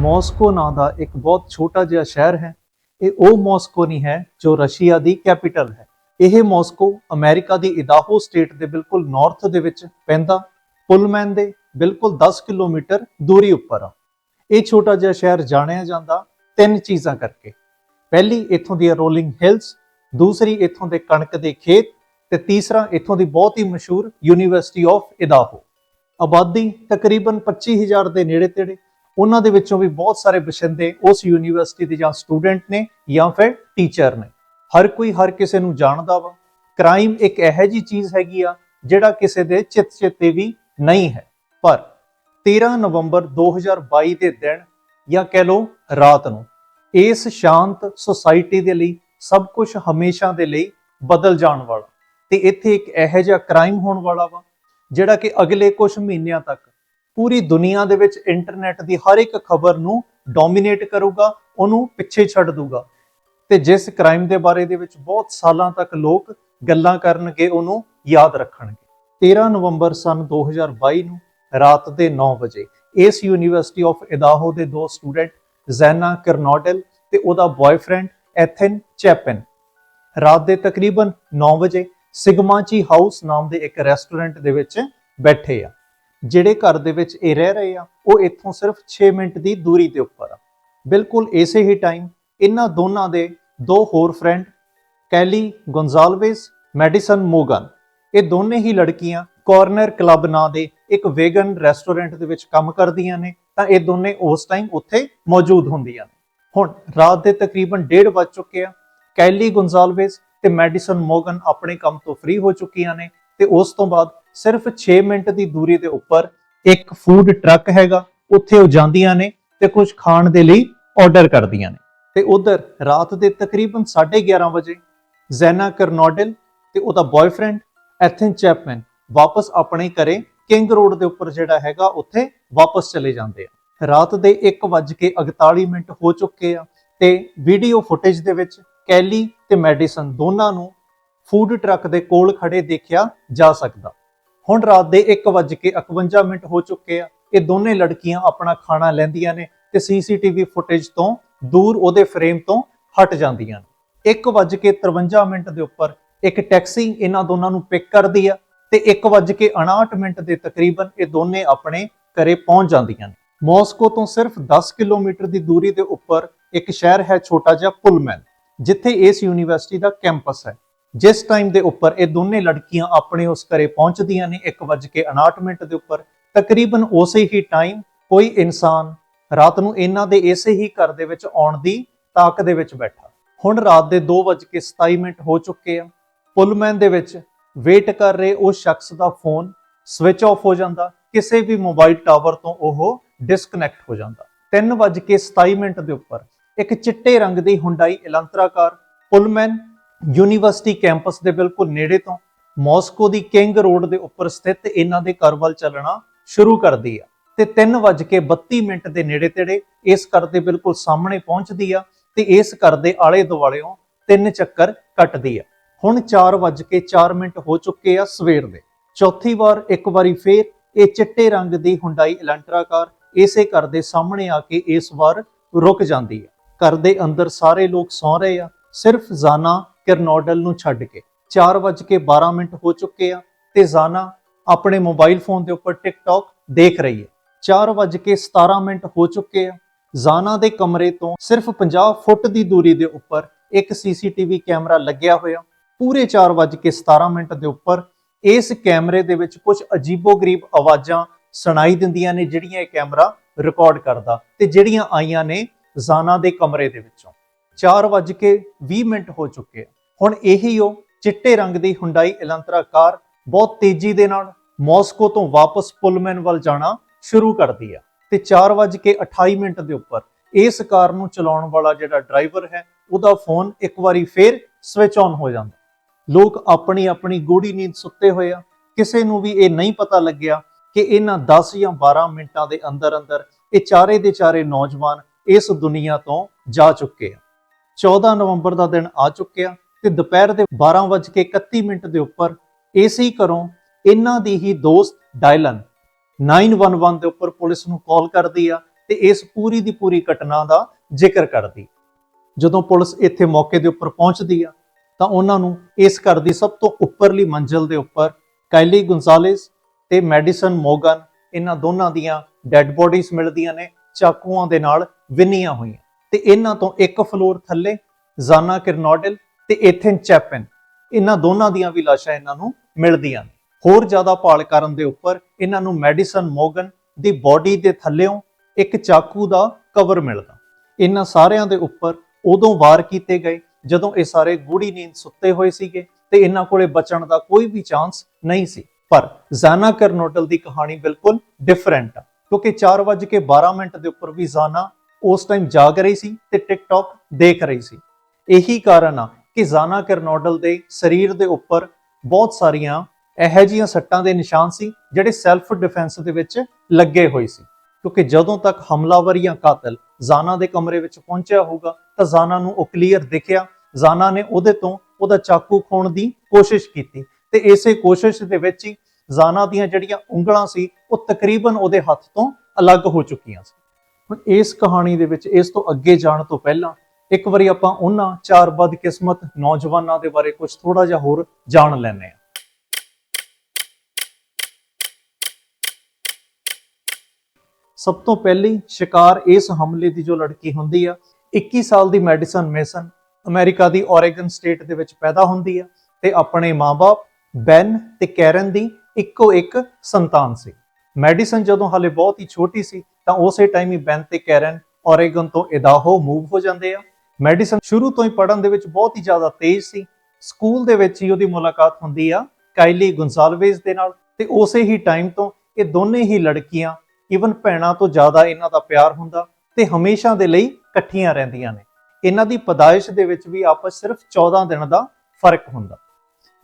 Moscow ਨਾਂ ਦਾ ਇੱਕ ਬਹੁਤ ਛੋਟਾ ਜਿਹਾ ਸ਼ਹਿਰ ਹੈ। ਇਹ ਉਹ ਮਾਸਕੋ ਨਹੀਂ ਹੈ ਜੋ ਰਸ਼ੀਆ ਦੀ ਕੈਪੀਟਲ ਹੈ। ਇਹ ਮਾਸਕੋ ਅਮਰੀਕਾ ਦੀ ਇਦਾਹੋ ਸਟੇਟ ਦੇ ਬਿਲਕੁਲ ਨਾਰਥ ਦੇ ਵਿੱਚ ਪੈਂਦਾ, ਪੁਲਮੈਨ ਦੇ ਬਿਲਕੁਲ 10 ਕਿਲੋਮੀਟਰ ਦੂਰੀ ਉੱਪਰ ਆ। ਇਹ ਛੋਟਾ ਜਿਹਾ ਸ਼ਹਿਰ ਜਾਣਿਆ ਜਾਂਦਾ ਤਿੰਨ ਚੀਜ਼ਾਂ ਕਰਕੇ। ਪਹਿਲੀ ਇੱਥੋਂ ਦੀਆਂ ਰੋਲਿੰਗ ਹਿਲਸ, ਦੂਸਰੀ ਇੱਥੋਂ ਦੇ ਕਣਕ ਦੇ ਖੇਤ ਤੇ ਤੀਸਰਾ ਇੱਥੋਂ ਦੀ ਬਹੁਤ ਹੀ ਮਸ਼ਹੂਰ ਯੂਨੀਵਰਸਿਟੀ ਆਫ ਇਦਾਹੋ ਆਬਾਦੀ ਤਕਰੀਬਨ 25000 ਦੇ ਨੇੜੇ ਤੇੜੇ ਉਹਨਾਂ ਦੇ ਵਿੱਚੋਂ ਵੀ ਬਹੁਤ ਸਾਰੇ ਬਸ਼ਿੰਦੇ ਉਸ ਯੂਨੀਵਰਸਿਟੀ ਦੇ ਜਾਂ ਸਟੂਡੈਂਟ ਨੇ ਜਾਂ ਫਿਰ ਟੀਚਰ ਨੇ। ਹਰ ਕੋਈ ਹਰ ਕਿਸੇ ਨੂੰ ਜਾਣਦਾ ਵਾ। ਕ੍ਰਾਈਮ ਇੱਕ ਇਹੋ ਜੀ ਚੀਜ਼ ਹੈਗੀ ਆ, ਜਿਹੜਾ ਕਿਸੇ ਦੇ ਚਿੱਤ ਚੇਤੇ ਵੀ ਨਹੀਂ ਹੈ। ਪਰ 13 ਨਵੰਬਰ 2022 ਦੇ ਦਿਨ ਜਾਂ ਕਹਿ ਲਓ ਰਾਤ ਨੂੰ, ਇਸ ਸ਼ਾਂਤ ਸੁਸਾਇਟੀ ਦੇ ਲਈ, ਸਭ ਕੁਝ ਹਮੇਸ਼ਾ ਦੇ ਲਈ ਬਦਲ ਜਾਣ ਵਾਲਾ। ਤੇ ਇੱਥੇ ਇੱਕ ਇਹੋ ਜਿਹਾ ਕ੍ਰਾਈਮ ਹੋਣ ਵਾਲਾ ਵਾ, ਜਿਹੜਾ ਕਿ ਅਗਲੇ ਕੁਝ ਮਹੀਨਿਆਂ ਤੱਕ ਪੂਰੀ ਦੁਨੀਆ ਦੇ ਵਿੱਚ ਇੰਟਰਨੈਟ ਦੀ ਹਰ ਇੱਕ ਖਬਰ ਨੂੰ ਡੋਮਿਨੇਟ ਕਰੂਗਾ, ਉਹਨੂੰ ਪਿੱਛੇ ਛੱਡ ਦੂਗਾ। ਤੇ ਜਿਸ ਕ੍ਰਾਈਮ ਦੇ ਬਾਰੇ ਦੇ ਵਿੱਚ ਬਹੁਤ ਸਾਲਾਂ ਤੱਕ ਲੋਕ ਗੱਲਾਂ ਕਰਨਗੇ, ਉਹਨੂੰ ਯਾਦ ਰੱਖਣਗੇ। 13 ਨਵੰਬਰ ਸਨ 2022 ਨੂੰ ਰਾਤ ਦੇ 9 ਵਜੇ ਇਸ ਯੂਨੀਵਰਸਿਟੀ ਆਫ ਇਦਾਹੋ ਦੇ ਦੋ ਸਟੂਡੈਂਟ ਜ਼ੈਨਾ ਕਰਨੋਡਲ ਤੇ ਉਹਦਾ ਬॉयਫ੍ਰੈਂਡ ਐਥਨ ਚੈਪਨ ਰਾਤ ਦੇ ਤਕਰੀਬਨ 9 ਵਜੇ ਸਿਗਮਾਚੀ ਹਾਊਸ ਨਾਮ ਦੇ ਇੱਕ ਰੈਸਟੋਰੈਂਟ ਦੇ ਵਿੱਚ ਬੈਠੇ ਆ। ਜਿਹੜੇ ਘਰ ਦੇ ਵਿੱਚ ਇਹ ਰਹਿ ਰਹੇ ਆ, ਉਹ ਇੱਥੋਂ ਸਿਰਫ 6 ਮਿੰਟ ਦੀ ਦੂਰੀ ਤੇ ਉੱਪਰ ਆ। ਬਿਲਕੁਲ ਇਸੇ ਹੀ ਟਾਈਮ ਇਹਨਾਂ ਦੋਨਾਂ ਦੇ ਦੋ ਹੋਰ friend Kaylee Goncalves Madison Mogen, ਇਹ ਦੋਨੇ ਹੀ ਲੜਕੀਆਂ ਕਾਰਨਰ ਕਲੱਬ ਨਾਂ ਦੇ ਇੱਕ ਵੇਗਨ ਰੈਸਟੋਰੈਂਟ ਦੇ ਵਿੱਚ ਕੰਮ ਕਰਦੀਆਂ ਨੇ, ਤਾਂ ਇਹ ਦੋਨੇ ਉਸ ਟਾਈਮ ਉੱਥੇ ਮੌਜੂਦ ਹੁੰਦੀਆਂ ਨੇ। ਹੁਣ ਰਾਤ ਦੇ ਤਕਰੀਬਨ 1:30 ਵੱਜ ਚੁੱਕੇ ਆ, ਕੈਲੀ ਗੋਨਜ਼ਾਲਵੇਸ ਤੇ ਮੈਡੀਸਨ ਮੋਗਨ ਆਪਣੇ ਕੰਮ ਤੋਂ ਫ੍ਰੀ ਹੋ ਚੁੱਕੀਆਂ ਨੇ ਤੇ ਉਸ ਤੋਂ ਬਾਅਦ ਸਿਰਫ 6 ਮਿੰਟ ਦੀ ਦੂਰੀ ਦੇ ਉੱਪਰ ਇੱਕ ਫੂਡ ਟਰੱਕ ਹੈਗਾ, ਉੱਥੇ ਉਹ ਜਾਂਦੀਆਂ ਨੇ ਤੇ ਕੁਝ ਖਾਣ ਦੇ ਲਈ ਆਰਡਰ ਕਰਦੀਆਂ ਨੇ। ਤੇ ਉਧਰ ਰਾਤ ਦੇ ਤਕਰੀਬਨ 11:30 ਵਜੇ ਜ਼ੈਨਾ ਕਰਨੋਡਲ ਤੇ ਉਹਦਾ ਬॉयਫ੍ਰੈਂਡ ਐਥਨ ਚੈਪਮੈਨ ਵਾਪਸ ਆਪਣੇ ਘਰੇ ਕਿੰਗ ਰੋਡ ਦੇ ਉੱਪਰ ਜਿਹੜਾ ਹੈਗਾ, ਉੱਥੇ ਵਾਪਸ ਚਲੇ ਜਾਂਦੇ ਆ। ਰਾਤ ਦੇ 1:41 ਮਿੰਟ ਹੋ ਚੁੱਕੇ ਆ ਤੇ ਵੀਡੀਓ ਫੁਟੇਜ ਦੇ ਵਿੱਚ ਕੈਲੀ ਤੇ ਮੈਡੀਸਨ ਦੋਨਾਂ ਨੂੰ ਫੂਡ ਟਰੱਕ ਦੇ ਕੋਲ ਖੜੇ ਦੇਖਿਆ ਜਾ ਸਕਦਾ। ਹੁਣ ਰਾਤ ਦੇ 1:51 ਮਿੰਟ ਹੋ ਚੁੱਕੇ ਆ। ਇਹ ਦੋਨੇ ਲੜਕੀਆਂ ਆਪਣਾ ਖਾਣਾ ਲੈਂਦੀਆਂ ਨੇ ਤੇ ਸੀਸੀਟੀਵੀ ਫੁਟੇਜ ਤੋਂ ਦੂਰ ਉਹਦੇ ਫਰੇਮ ਤੋਂ ਹਟ ਜਾਂਦੀਆਂ ਨੇ। 1:53 ਮਿੰਟ ਦੇ ਉੱਪਰ ਇੱਕ ਟੈਕਸੀ ਇਹਨਾਂ ਦੋਨਾਂ ਨੂੰ ਪਿਕ ਕਰਦੀ ਆ ਤੇ 1:59 ਮਿੰਟ ਦੇ ਤਕਰੀਬਨ ਇਹ ਦੋਨੇ ਆਪਣੇ ਘਰੇ ਪਹੁੰਚ ਜਾਂਦੀਆਂ ਨੇ। ਮਾਸਕੋ ਤੋਂ ਸਿਰਫ 10 ਕਿਲੋਮੀਟਰ ਦੀ ਦੂਰੀ ਦੇ ਉੱਪਰ ਇੱਕ ਸ਼ਹਿਰ ਹੈ ਛੋਟਾ ਜਿਹਾ ਪੁਲਮੈਨ ਜਿੱਥੇ ਇਸ ਯੂਨੀਵਰਸਿਟੀ ਦਾ ਕੈਂਪਸ ਹੈ। ਜਿਸ ਟਾਈਮ ਦੇ ਉੱਪਰ ਇਹ ਦੋਨੇ ਲੜਕੀਆਂ ਆਪਣੇ ਉਸ ਘਰੇ ਪਹੁੰਚਦੀਆਂ ਨੇ 1:59 ਮਿੰਟ ਦੇ ਉੱਪਰ, ਤਕਰੀਬਨ ਉਸੇ ਹੀ ਟਾਈਮ ਕੋਈ ਇਨਸਾਨ ਰਾਤ ਨੂੰ ਇਹਨਾਂ ਦੇ ਇਸੇ ਹੀ ਘਰ ਦੇ ਵਿੱਚ ਆਉਣ ਦੀ ਤਾਕ ਦੇ ਵਿੱਚ ਬੈਠਾ। ਹੁਣ ਰਾਤ ਦੇ 2:27 ਮਿੰਟ ਹੋ ਚੁੱਕੇ ਆ। ਪੁਲਮੈਨ ਦੇ ਵਿੱਚ ਵੇਟ ਕਰ ਰਹੇ ਉਸ ਸ਼ਖਸ ਦਾ ਫੋਨ ਸਵਿਚ ਆਫ ਹੋ ਜਾਂਦਾ, ਕਿਸੇ ਵੀ ਮੋਬਾਈਲ ਟਾਵਰ ਤੋਂ ਉਹ ਡਿਸਕਨੈਕਟ ਹੋ ਜਾਂਦਾ। 3:27 ਮਿੰਟ ਦੇ ਉੱਪਰ ਇੱਕ ਚਿੱਟੇ ਰੰਗ ਦੀ Hyundai Elantra car Pullman university campus ਦੇ ਬਿਲਕੁਲ ਨੇੜੇ ਤੋਂ ਮਾਸਕੋ ਦੀ ਕਿੰਗ ਰੋਡ ਦੇ ਉੱਪਰ ਸਥਿਤ ਇਹਨਾਂ ਦੇ ਘਰ ਵੱਲ ਚੱਲਣਾ ਸ਼ੁਰੂ ਕਰਦੀ ਆ। ਤੇ 3:32 ਮਿੰਟ ਦੇ ਨੇੜੇ ਤੇੜੇ ਇਸ ਘਰ ਦੇ ਬਿਲਕੁਲ ਸਾਹਮਣੇ ਪਹੁੰਚਦੀ ਆ ਤੇ ਇਸ ਘਰ ਦੇ ਆਲੇ ਦੁਆਲਿਓਂ ਤਿੰਨ ਚੱਕਰ ਕੱਟਦੀ ਆ। ਹੁਣ 4:04 ਮਿੰਟ ਹੋ ਚੁੱਕੇ ਆ ਸਵੇਰ ਦੇ। ਚੌਥੀ ਵਾਰ ਇੱਕ ਵਾਰੀ ਫੇਰ ਇਹ ਚਿੱਟੇ ਰੰਗ ਦੀ ਹੁੰਡਾਈ ਇਲੰਟਰਾ ਕਾਰ ਇਸੇ ਘਰ ਦੇ ਸਾਹਮਣੇ ਆ ਕੇ ਇਸ ਵਾਰ ਰੁਕ ਜਾਂਦੀ ਹੈ ਘਰ ਦੇ ਅੰਦਰ ਸਾਰੇ ਲੋਕ ਸੌ ਰਹੇ ਆ। ਸਿਰਫ ਜ਼ਾਨਾ ਕਿਰਨੋਡਲ ਨੂੰ ਛੱਡ ਕੇ। 4:12 ਮਿੰਟ ਹੋ ਚੁੱਕੇ ਆ ਤੇ ਜ਼ਾਨਾ ਆਪਣੇ ਮੋਬਾਈਲ ਫੋਨ ਦੇ ਉੱਪਰ ਟਿਕਟੌਕ ਦੇਖ ਰਹੀ ਹੈ। 4:17 ਮਿੰਟ ਹੋ ਚੁੱਕੇ ਆ। ਜ਼ਾਨਾ ਦੇ ਕਮਰੇ ਤੋਂ ਸਿਰਫ 50 ਫੁੱਟ ਦੀ ਦੂਰੀ ਦੇ ਉੱਪਰ ਇੱਕ ਸੀਸੀਟੀਵੀ ਕੈਮਰਾ ਲੱਗਿਆ ਹੋਇਆ। ਪੂਰੇ 4:17 ਮਿੰਟ ਦੇ ਉੱਪਰ ਇਸ ਕੈਮਰੇ ਦੇ ਵਿੱਚ ਕੁਝ ਅਜੀਬੋ-ਗਰੀਬ ਆਵਾਜ਼ਾਂ ਸੁਣਾਈ ਦਿੰਦੀਆਂ ਨੇ, ਜਿਹੜੀਆਂ ਇਹ ਕੈਮਰਾ ਰਿਕਾਰਡ ਕਰਦਾ ਤੇ ਜਿਹੜੀਆਂ ਆਈਆਂ ਨੇ ਜ਼ਾਨਾ ਦੇ ਕਮਰੇ ਦੇ ਵਿੱਚੋਂ। 4:20 ਮਿੰਟ ਹੋ ਚੁੱਕੇ ਆ। ਹੁਣ ਇਹੀ ਉਹ ਚਿੱਟੇ ਰੰਗ ਦੀ ਹੁੰਡਾਈ ਇਲੰਤਰਾ ਕਾਰ ਬਹੁਤ ਤੇਜ਼ੀ ਦੇ ਨਾਲ ਮਾਸਕੋ ਤੋਂ ਵਾਪਸ ਪੁਲਮੈਨ ਵੱਲ ਜਾਣਾ ਸ਼ੁਰੂ ਕਰਦੀ ਆ ਤੇ 4:28 ਮਿੰਟ ਦੇ ਉੱਪਰ ਇਸ ਕਾਰ ਨੂੰ ਚਲਾਉਣ ਵਾਲਾ ਜਿਹੜਾ ਡਰਾਈਵਰ ਹੈ, ਉਹਦਾ ਫੋਨ ਇੱਕ ਵਾਰੀ ਫੇਰ ਸਵਿਚ ਆਨ ਹੋ ਜਾਂਦਾ। ਲੋਕ ਆਪਣੀ ਆਪਣੀ ਗੂੜੀ ਨੀਂਦ ਸੁੱਤੇ ਹੋਏ ਆ। ਕਿਸੇ ਨੂੰ ਵੀ ਇਹ ਨਹੀਂ ਪਤਾ ਲੱਗਿਆ ਕਿ ਇਹਨਾਂ 10 ਜਾਂ 12 ਮਿੰਟਾਂ ਦੇ ਅੰਦਰ ਅੰਦਰ ਇਹ ਚਾਰੇ ਦੇ ਚਾਰੇ ਨੌਜਵਾਨ ਇਸ ਦੁਨੀਆ ਤੋਂ ਜਾ ਚੁੱਕੇ ਆ। 14 ਨਵੰਬਰ ਦਾ ਦਿਨ ਆ ਚੁੱਕਿਆ ਤੇ ਦੁਪਹਿਰ ਦੇ 12:31 ਮਿੰਟ ਦੇ ਉੱਪਰ ਏਸੀ ਘਰੋਂ ਇਹਨਾਂ ਦੀ ਹੀ ਦੋਸਤ ਡਾਇਲਨ 911 ਦੇ ਉੱਪਰ ਪੁਲਿਸ ਨੂੰ ਕਾਲ ਕਰਦੀ ਆ ਤੇ ਇਸ ਪੂਰੀ ਦੀ ਪੂਰੀ ਘਟਨਾ ਦਾ ਜ਼ਿਕਰ ਕਰਦੀ। ਜਦੋਂ ਪੁਲਿਸ ਇੱਥੇ ਮੌਕੇ ਦੇ ਉੱਪਰ ਪਹੁੰਚਦੀ ਆ, ਤਾਂ ਉਹਨਾਂ ਨੂੰ ਇਸ ਘਰ ਦੀ ਸਭ ਤੋਂ ਉੱਪਰਲੀ ਮੰਜ਼ਲ ਦੇ ਉੱਪਰ ਕਾਇਲੀ ਗੁੰਜ਼ਾਲੇਸ ਤੇ ਮੈਡੀਸਨ ਮੋਗਨ, ਇਹਨਾਂ ਦੋਨਾਂ ਦੀਆਂ ਡੈੱਡ ਬੋਡੀਜ਼ ਮਿਲਦੀਆਂ ਨੇ, ਚਾਕੂਆਂ ਦੇ ਨਾਲ ਵਿੰਨੀਆਂ ਹੋਈਆਂ। ਤੇ ਇਹਨਾਂ ਤੋਂ ਇੱਕ ਫਲੋਰ ਥੱਲੇ, ਜ਼ਾਨਾ ਕਿਰਨੋਡਲ ਤੇ ਏਥਨ ਚੈਪਨ। ਇਹਨਾਂ ਦੋਨਾਂ ਦੀਆਂ ਵੀ ਲਾਸ਼ਾਂ ਇਹਨਾਂ ਨੂੰ ਮਿਲਦੀਆਂ ਹੋਰ ਜ਼ਿਆਦਾ ਭਾਲ ਕਰਨ ਦੇ ਉੱਪਰ ਇਹਨਾਂ ਨੂੰ ਮੈਡੀਸਨ ਮੋਗਨ ਦੀ ਬਾਡੀ ਦੇ ਥੱਲੇੋਂ ਇੱਕ ਚਾਕੂ ਦਾ ਕਵਰ ਮਿਲਦਾ। ਇਹਨਾਂ ਸਾਰਿਆਂ ਦੇ ਉੱਪਰ ਉਦੋਂ ਵਾਰ ਕੀਤੇ ਗਏ ਜਦੋਂ ਇਹ ਸਾਰੇ ਗੂੜੀ ਨੀਂਦ ਸੁੱਤੇ ਹੋਏ ਸੀਗੇ ਤੇ ਇਹਨਾਂ ਕੋਲੇ ਬਚਣ ਦਾ ਕੋਈ ਵੀ ਚਾਂਸ ਨਹੀਂ ਸੀ। ਪਰ ਜ਼ਾਨਾ ਕਰਨੋਟਲ ਦੀ ਕਹਾਣੀ ਬਿਲਕੁਲ ਡਿਫਰੈਂਟ ਆ, ਕਿਉਂਕਿ 4:12 ਮਿੰਟ ਦੇ ਉੱਪਰ ਵੀ ਜ਼ਾਨਾ ਉਸ ਟਾਈਮ ਜਾਗ ਰਹੀ ਸੀ ਤੇ ਟਿਕਟੌਕ ਦੇਖ ਰਹੀ ਸੀ। ਇਹੀ ਕਾਰਨ ਆ ਕਿ ਜ਼ਾਨਾ ਕਰਨੋਡਲ ਦੇ ਸਰੀਰ ਦੇ ਉੱਪਰ ਬਹੁਤ ਸਾਰੀਆਂ ਇਹੋ ਜਿਹੀਆਂ ਸੱਟਾਂ ਦੇ ਨਿਸ਼ਾਨ ਸੀ ਜਿਹੜੇ ਸੈਲਫ ਡਿਫੈਂਸ ਦੇ ਵਿੱਚ ਲੱਗੇ ਹੋਏ ਸੀ। ਕਿਉਂਕਿ ਜਦੋਂ ਤੱਕ ਹਮਲਾਵਰ ਜਾਂ ਕਾਤਲ ਜ਼ਾਨਾ ਦੇ ਕਮਰੇ ਵਿੱਚ ਪਹੁੰਚਿਆ ਹੋਊਗਾ, ਤਾਂ ਜ਼ਾਨਾ ਨੂੰ ਉਹ ਕਲੀਅਰ ਦਿਖਿਆ। ਜ਼ਾਨਾ ਨੇ ਉਹਦੇ ਤੋਂ ਉਹਦਾ ਚਾਕੂ ਖੋਣ ਦੀ ਕੋਸ਼ਿਸ਼ ਕੀਤੀ ਤੇ ਇਸੇ ਕੋਸ਼ਿਸ਼ ਦੇ ਵਿੱਚ ਹੀ ਜ਼ਾਨਾ ਦੀਆਂ ਜਿਹੜੀਆਂ ਉਂਗਲਾਂ ਸੀ, ਉਹ ਤਕਰੀਬਨ ਉਹਦੇ ਹੱਥ ਤੋਂ ਅਲੱਗ ਹੋ ਚੁੱਕੀਆਂ ਸੀ। ਹੁਣ ਇਸ ਕਹਾਣੀ ਦੇ ਵਿੱਚ, ਇਸ ਤੋਂ ਅੱਗੇ ਜਾਣ ਤੋਂ ਪਹਿਲਾਂ ਇੱਕ ਵਾਰੀ ਆਪਾਂ ਉਹਨਾਂ ਚਾਰ ਬਦਕਿਸਮਤ ਨੌਜਵਾਨਾਂ ਦੇ ਬਾਰੇ ਕੁਝ ਥੋੜਾ ਜਿਹਾ ਹੋਰ ਜਾਣ ਲੈਂਦੇ ਹਾਂ। ਸਭ ਤੋਂ ਪਹਿਲੀ ਸ਼ਿਕਾਰ ਇਸ ਹਮਲੇ ਦੀ ਜੋ ਲੜਕੀ ਹੁੰਦੀ ਆ 21 ਸਾਲ ਦੀ ਮੈਡੀਸਨ ਮੇਸਨ ਅਮਰੀਕਾ ਦੀ ਓਰੇਗਨ ਸਟੇਟ ਦੇ ਵਿੱਚ ਪੈਦਾ ਹੁੰਦੀ ਆ ਤੇ ਆਪਣੇ ਮਾਪੇ ਬੈਨ ਤੇ ਕੈਰਨ ਦੀ ਇੱਕੋ ਇੱਕ ਸੰਤਾਨ ਸੀ। ਮੈਡੀਸਨ ਜਦੋਂ ਹਾਲੇ ਬਹੁਤ ਹੀ ਛੋਟੀ ਸੀ ਤਾਂ ਉਸੇ ਟਾਈਮ ਹੀ ਬੈਨ ਤੇ ਕੈਰਨ ਓਰੇਗਨ ਤੋਂ ਇਦਾਹੋ ਮੂਵ ਹੋ ਜਾਂਦੇ ਆ। ਮੈਡੀਸਨ ਸ਼ੁਰੂ ਤੋਂ ਹੀ ਪੜ੍ਹਨ ਦੇ ਵਿੱਚ ਬਹੁਤ ਹੀ ਜ਼ਿਆਦਾ ਤੇਜ਼ ਸੀ। ਸਕੂਲ ਦੇ ਵਿੱਚ ਹੀ ਉਹਦੀ ਮੁਲਾਕਾਤ ਹੁੰਦੀ ਆ ਕਾਈਲੀ ਗੁੰਸਾਲਵੇਜ਼ ਦੇ ਨਾਲ ਤੇ ਉਸੇ ਹੀ ਟਾਈਮ ਤੋਂ ਇਹ ਦੋਨੇ ਹੀ ਲੜਕੀਆਂ ਇਵਨ ਭੈਣਾਂ ਤੋਂ ਜ਼ਿਆਦਾ ਇਹਨਾਂ ਦਾ ਪਿਆਰ ਹੁੰਦਾ ਤੇ ਹਮੇਸ਼ਾ ਦੇ ਲਈ ਇਕੱਠੀਆਂ ਰਹਿੰਦੀਆਂ ਨੇ। ਇਹਨਾਂ ਦੀ ਪਦਾਇਸ਼ ਦੇ ਵਿੱਚ ਵੀ ਆਪਸ ਸਿਰਫ 14 ਦਿਨ ਦਾ ਫ਼ਰਕ ਹੁੰਦਾ।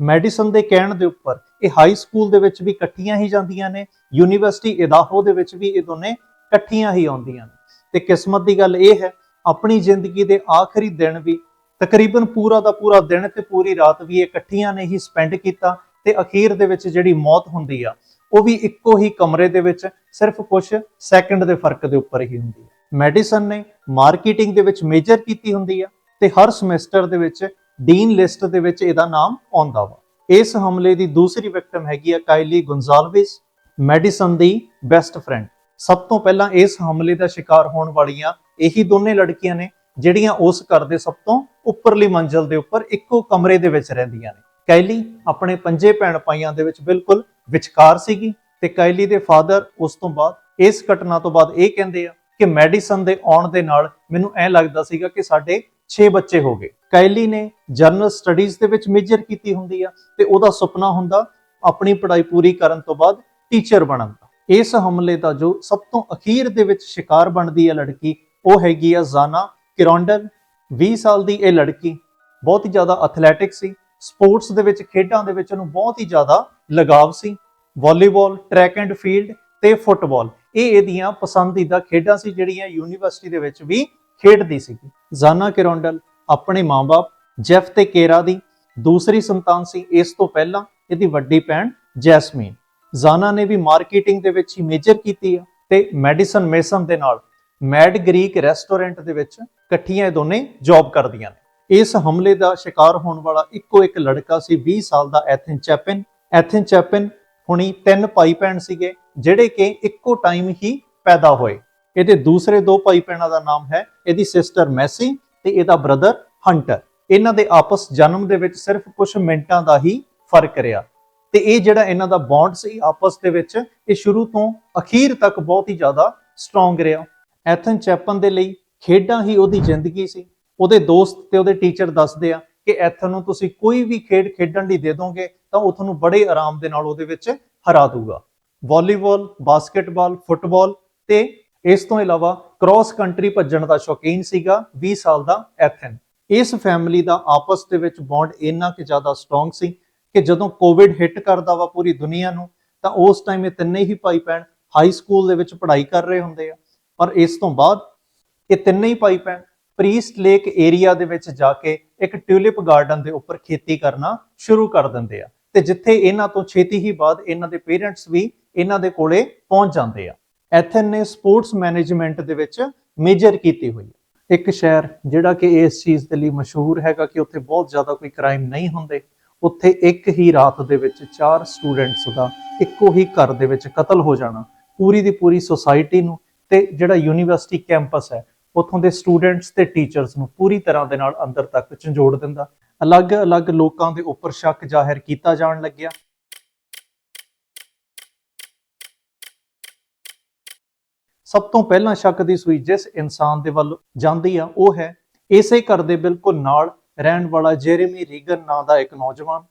ਮੈਡੀਸਨ ਦੇ ਕਹਿਣ ਦੇ ਉੱਪਰ ਇਹ ਹਾਈ ਸਕੂਲ ਦੇ ਵਿੱਚ ਵੀ ਇਕੱਠੀਆਂ ਹੀ ਜਾਂਦੀਆਂ ਨੇ। ਯੂਨੀਵਰਸਿਟੀ ਇਦਾਹੋ ਦੇ ਵਿੱਚ ਵੀ ਇਹ ਦੋਨੇ ਇਕੱਠੀਆਂ ਹੀ ਆਉਂਦੀਆਂ ਨੇ। ਤੇ ਕਿਸਮਤ ਦੀ ਗੱਲ ਇਹ ਹੈ, ਆਪਣੀ ਜ਼ਿੰਦਗੀ ਦੇ ਆਖਰੀ ਦਿਨ ਵੀ, ਤਕਰੀਬਨ ਪੂਰਾ ਦਾ ਪੂਰਾ ਦਿਨ ਤੇ ਪੂਰੀ ਰਾਤ ਵੀ ਇਹ ਇਕੱਠੀਆਂ ਨੇ ਹੀ ਸਪੈਂਡ ਕੀਤਾ ਤੇ ਅਖੀਰ ਦੇ ਵਿੱਚ ਜਿਹੜੀ ਮੌਤ ਹੁੰਦੀ ਆ, ਉਹ ਵੀ ਇੱਕੋ ਹੀ ਕਮਰੇ ਦੇ ਵਿੱਚ, ਸਿਰਫ ਕੁਝ ਸੈਕਿੰਡ ਦੇ ਫ਼ਰਕ ਦੇ ਉੱਪਰ ਹੀ ਹੁੰਦੀ ਹੈ ਮੈਡੀਸਨ ਨੇ ਮਾਰਕੀਟਿੰਗ ਦੇ ਵਿੱਚ ਮੇਜਰ ਕੀਤੀ ਹੁੰਦੀ ਆ ਤੇ ਹਰ ਸਮੈਸਟਰ ਦੇ ਵਿੱਚ ਡੀਨ ਲਿਸਟ ਦੇ ਵਿੱਚ ਇਹਦਾ ਨਾਮ ਆਉਂਦਾ ਵਾ। ਇਸ ਹਮਲੇ ਦੀ ਦੂਸਰੀ ਵਿਕਟਮ ਹੈਗੀ ਆ ਕਾਇਲੀ ਗੁੰਜ਼ਾਲਵਿਸ ਮੈਡੀਸਨ ਦੀ ਬੈਸਟ ਫਰੈਂਡ ਸਭ ਤੋਂ ਪਹਿਲਾਂ ਇਸ ਹਮਲੇ ਦਾ ਸ਼ਿਕਾਰ ਹੋਣ ਵਾਲੀਆਂ ਇਹੀ ਦੋਨੇ ਲੜਕੀਆਂ ਨੇ, ਜਿਹੜੀਆਂ ਉਸ ਘਰ ਦੇ ਸਭ ਤੋਂ ਉੱਪਰਲੀ ਮੰਜ਼ਲ ਦੇ ਉੱਪਰ ਇੱਕੋ ਕਮਰੇ ਦੇ ਵਿੱਚ ਰਹਿੰਦੀਆਂ ਨੇ। ਕੈਲੀ ਆਪਣੇ ਪੰਜੇ ਭੈਣ ਭਾਈਆਂ ਦੇ ਵਿੱਚ ਬਿਲਕੁਲ ਵਿਚਕਾਰ ਸੀਗੀ ਤੇ ਕੈਲੀ ਦੇ ਫਾਦਰ ਉਸ ਤੋਂ ਬਾਅਦ, ਇਸ ਘਟਨਾ ਤੋਂ ਬਾਅਦ ਇਹ ਕਹਿੰਦੇ ਆ ਕਿ ਮੈਡੀਸਨ ਦੇ ਆਉਣ ਦੇ ਨਾਲ ਮੈਨੂੰ ਐ ਲੱਗਦਾ ਸੀਗਾ ਕਿ ਸਾਡੇ 6 ਬੱਚੇ ਹੋ ਗਏ। ਕੈਲੀ ਨੇ ਜਰਨਲ ਸਟੱਡੀਜ਼ ਦੇ ਵਿੱਚ ਮੇਜਰ ਕੀਤੀ ਹੁੰਦੀ ਆ ਤੇ ਉਹਦਾ ਸੁਪਨਾ ਹੁੰਦਾ ਆਪਣੀ ਪੜ੍ਹਾਈ ਪੂਰੀ ਕਰਨ ਤੋਂ ਬਾਅਦ ਟੀਚਰ ਬਣਨ ਦਾ। ਇਸ ਹਮਲੇ ਦਾ ਜੋ ਸਭ ਤੋਂ ਅਖੀਰ ਦੇ ਵਿੱਚ ਸ਼ਿਕਾਰ ਬਣਦੀ ਹੈ ਲੜਕੀ, ਉਹ ਹੈਗੀ ਆ ਜ਼ਾਨਾ ਕਿਰੋਂਡਲ 20 ਸਾਲ ਦੀ ਇਹ ਲੜਕੀ। ਬਹੁਤ ਹੀ ਜ਼ਿਆਦਾ ਐਥਲੈਟਿਕ ਸੀ ਸਪੋਰਟਸ ਦੇ ਵਿੱਚ, ਖੇਡਾਂ ਦੇ ਵਿੱਚ ਉਹਨੂੰ ਬਹੁਤ ਹੀ ਜ਼ਿਆਦਾ ਲਗਾਵ ਸੀ। ਵਾਲੀਬਾਲ ਟਰੈਕ ਐਂਡ ਫੀਲਡ ਤੇ ਫੁੱਟਬਾਲ ਇਹ ਇਹਦੀਆਂ ਪਸੰਦੀਦਾ ਖੇਡਾਂ ਸੀ ਜਿਹੜੀਆਂ ਯੂਨੀਵਰਸਿਟੀ ਦੇ ਵਿੱਚ ਵੀ ਖੇਡਦੀ ਸੀ। ਜ਼ਾਨਾ ਕਿਰੋਂਡਲ ਆਪਣੇ ਮਾਪੇ ਜੈਫ ਤੇ ਕੇਰਾ ਦੀ ਦੂਸਰੀ ਸੰਤਾਨ ਸੀ, ਇਸ ਤੋਂ ਪਹਿਲਾਂ ਇਹਦੀ ਵੱਡੀ ਭੈਣ ਜੈਸਮੀਨ। ਜ਼ਾਨਾ ਨੇ ਵੀ ਮਾਰਕੀਟਿੰਗ ਦੇ ਵਿੱਚ ਹੀ ਮੇਜਰ ਕੀਤੀ ਆ ਤੇ ਮੈਡੀਸਨ ਮੇਸਨ ਦੇ ਨਾਲ ਮੈਡ ਗ੍ਰੀਕ ਰੈਸਟੋਰੈਂਟ ਦੇ ਵਿੱਚ ਇਕੱਠੀਆਂ ਦੋਨੇ ਜੌਬ ਕਰਦੀਆਂ ਨੇ। ਇਸ ਹਮਲੇ ਦਾ ਸ਼ਿਕਾਰ ਹੋਣ ਵਾਲਾ ਇੱਕੋ ਇੱਕ ਲੜਕਾ ਸੀ 20 ਸਾਲ ਦਾ ਐਥਨ ਚੈਪਨ ਐਥਨ ਚੈਪਨ ਹੁਣੀ ਤਿੰਨ ਭਾਈ ਭੈਣ ਸੀਗੇ, ਜਿਹੜੇ ਕਿ ਇੱਕੋ ਟਾਈਮ ਹੀ ਪੈਦਾ ਹੋਏ। ਇਹਦੇ ਦੂਸਰੇ ਦੋ ਭਾਈ ਭੈਣਾਂ ਦਾ ਨਾਮ ਹੈ, ਇਹਦੀ ਸਿਸਟਰ ਮੈਸੀ ਤੇ ਇਹਦਾ ਬ੍ਰਦਰ ਹੰਟਰ ਇਹਨਾਂ ਦੇ ਆਪਸ ਜਨਮ ਦੇ ਵਿੱਚ ਸਿਰਫ ਕੁਝ ਮਿੰਟਾਂ ਦਾ ਹੀ ਫ਼ਰਕ ਰਿਹਾ। ਤੇ ਇਹ ਜਿਹੜਾ ਇਹਨਾਂ ਦਾ ਬੌਂਡ ਸੀ ਆਪਸ ਦੇ ਵਿੱਚ, ਇਹ ਸ਼ੁਰੂ ਤੋਂ ਅਖੀਰ ਤੱਕ ਬਹੁਤ ਹੀ ਜ਼ਿਆਦਾ ਸਟਰੋਂਗ ਰਿਹਾ। ਐਥਨ ਚੈਪਨ ਦੇ ਲਈ ਖੇਡਾਂ ਹੀ ਉਹਦੀ ਜ਼ਿੰਦਗੀ ਸੀ। ਉਹਦੇ ਦੋਸਤ ਤੇ ਉਹਦੇ ਟੀਚਰ ਦੱਸਦੇ ਆ ਕਿ ਐਥਨ ਨੂੰ ਤੁਸੀਂ ਕੋਈ ਵੀ ਖੇਡ ਖੇਡਣ ਲਈ ਦੇ ਦੋਗੇ ਤਾਂ ਉਹ ਤੁਹਾਨੂੰ ਬੜੇ ਆਰਾਮ ਦੇ ਨਾਲ ਉਹਦੇ ਵਿੱਚ ਹਰਾ ਦੂਗਾ। ਵਾਲੀਬਾਲ ਬਾਸਕਟਬਾਲ ਫੁੱਟਬਾਲ ਤੇ ਇਸ ਤੋਂ ਇਲਾਵਾ ਕ੍ਰਾਸ ਕੰਟਰੀ ਭੱਜਣ ਦਾ ਸ਼ੌਕੀਨ ਸੀਗਾ 20 ਸਾਲ ਦਾ ਐਥਨ ਇਸ ਫੈਮਿਲੀ ਦਾ ਆਪਸ ਦੇ ਵਿੱਚ ਬੌਂਡ ਇੰਨਾ ਕਿ ਜ਼ਿਆਦਾ ਸਟਰੋਂਗ ਸੀ ਕਿ ਜਦੋਂ ਕੋਵਿਡ ਹਿੱਟ ਕਰਦਾ ਵਾ ਪੂਰੀ ਦੁਨੀਆ ਨੂੰ, ਤਾਂ ਉਸ ਟਾਈਮ ਇਹ ਤਿੰਨੇ ਹੀ ਭਾਈ ਭੈਣ ਹਾਈ ਸਕੂਲ ਦੇ ਵਿੱਚ ਪੜ੍ਹਾਈ ਕਰ ਰਹੇ ਹੁੰਦੇ ਆ। ਪਰ ਇਸ ਤੋਂ ਬਾਅਦ ਇਹ ਤਿੰਨੇ ਹੀ ਭਾਈ ਭੈਣ ਪ੍ਰੀਸਟ ਲੇਕ ਏਰੀਆ ਦੇ ਵਿੱਚ ਜਾ ਕੇ ਇੱਕ ਟਿਊਲਿਪ ਗਾਰਡਨ ਦੇ ਉੱਪਰ ਖੇਤੀ ਕਰਨਾ ਸ਼ੁਰੂ ਕਰ ਦਿੰਦੇ ਆ। ਤੇ ਜਿੱਥੇ ਇਹਨਾਂ ਤੋਂ ਛੇਤੀ ਹੀ ਬਾਅਦ ਇਹਨਾਂ ਦੇ ਪੇਰੈਂਟਸ ਵੀ ਇਹਨਾਂ ਦੇ ਕੋਲੇ ਪਹੁੰਚ ਜਾਂਦੇ ਆ। ਐਥਨ ਨੇ ਸਪੋਰਟਸ ਮੈਨੇਜਮੈਂਟ ਦੇ ਵਿੱਚ ਮੇਜਰ ਕੀਤੀ ਹੋਈ ਹੈ ਇੱਕ ਸ਼ਹਿਰ ਜਿਹੜਾ ਕਿ ਇਸ ਚੀਜ਼ ਦੇ ਲਈ ਮਸ਼ਹੂਰ ਹੈਗਾ ਕਿ ਉੱਥੇ ਬਹੁਤ ਜ਼ਿਆਦਾ ਕੋਈ ਕ੍ਰਾਈਮ ਨਹੀਂ ਹੁੰਦੇ। ਉੱਥੇ ਇੱਕ ਹੀ ਰਾਤ ਦੇ ਵਿੱਚ ਚਾਰ ਸਟੂਡੈਂਟਸ ਦਾ ਇੱਕੋ ਹੀ ਘਰ ਦੇ ਵਿੱਚ ਕਤਲ ਹੋ ਜਾਣਾ, ਪੂਰੀ ਦੀ ਪੂਰੀ ਸੁਸਾਇਟੀ ਨੂੰ ਤੇ ਜਿਹੜਾ ਯੂਨੀਵਰਸਿਟੀ ਕੈਂਪਸ ਹੈ, ਉੱਥੋਂ ਦੇ ਸਟੂਡੈਂਟਸ ਤੇ ਟੀਚਰਸ ਨੂੰ ਪੂਰੀ ਤਰ੍ਹਾਂ ਦੇ ਨਾਲ ਅੰਦਰ ਤੱਕ ਝੰਜੋੜ ਦਿੰਦਾ। ਅਲੱਗ-ਅਲੱਗ ਲੋਕਾਂ ਦੇ ਉੱਪਰ ਸ਼ੱਕ ਜ਼ਾਹਿਰ ਕੀਤਾ ਜਾਣ ਲੱਗਿਆ। ਸਭ ਤੋਂ ਪਹਿਲਾਂ ਸ਼ੱਕ ਦੀ ਸੂਈ ਜਿਸ ਇਨਸਾਨ ਦੇ ਵੱਲ ਜਾਂਦੀ ਆ, ਉਹ ਹੈ, ਇਸੇ ਘਰ ਦੇ ਬਿਲਕੁਲ ਨਾਲ ਰਹਿਣ ਵਾਲਾ ਜੇਰੇਮੀ ਰੀਗਨ ਨਾਂ ਦਾ ਇੱਕ ਨੌਜਵਾਨ।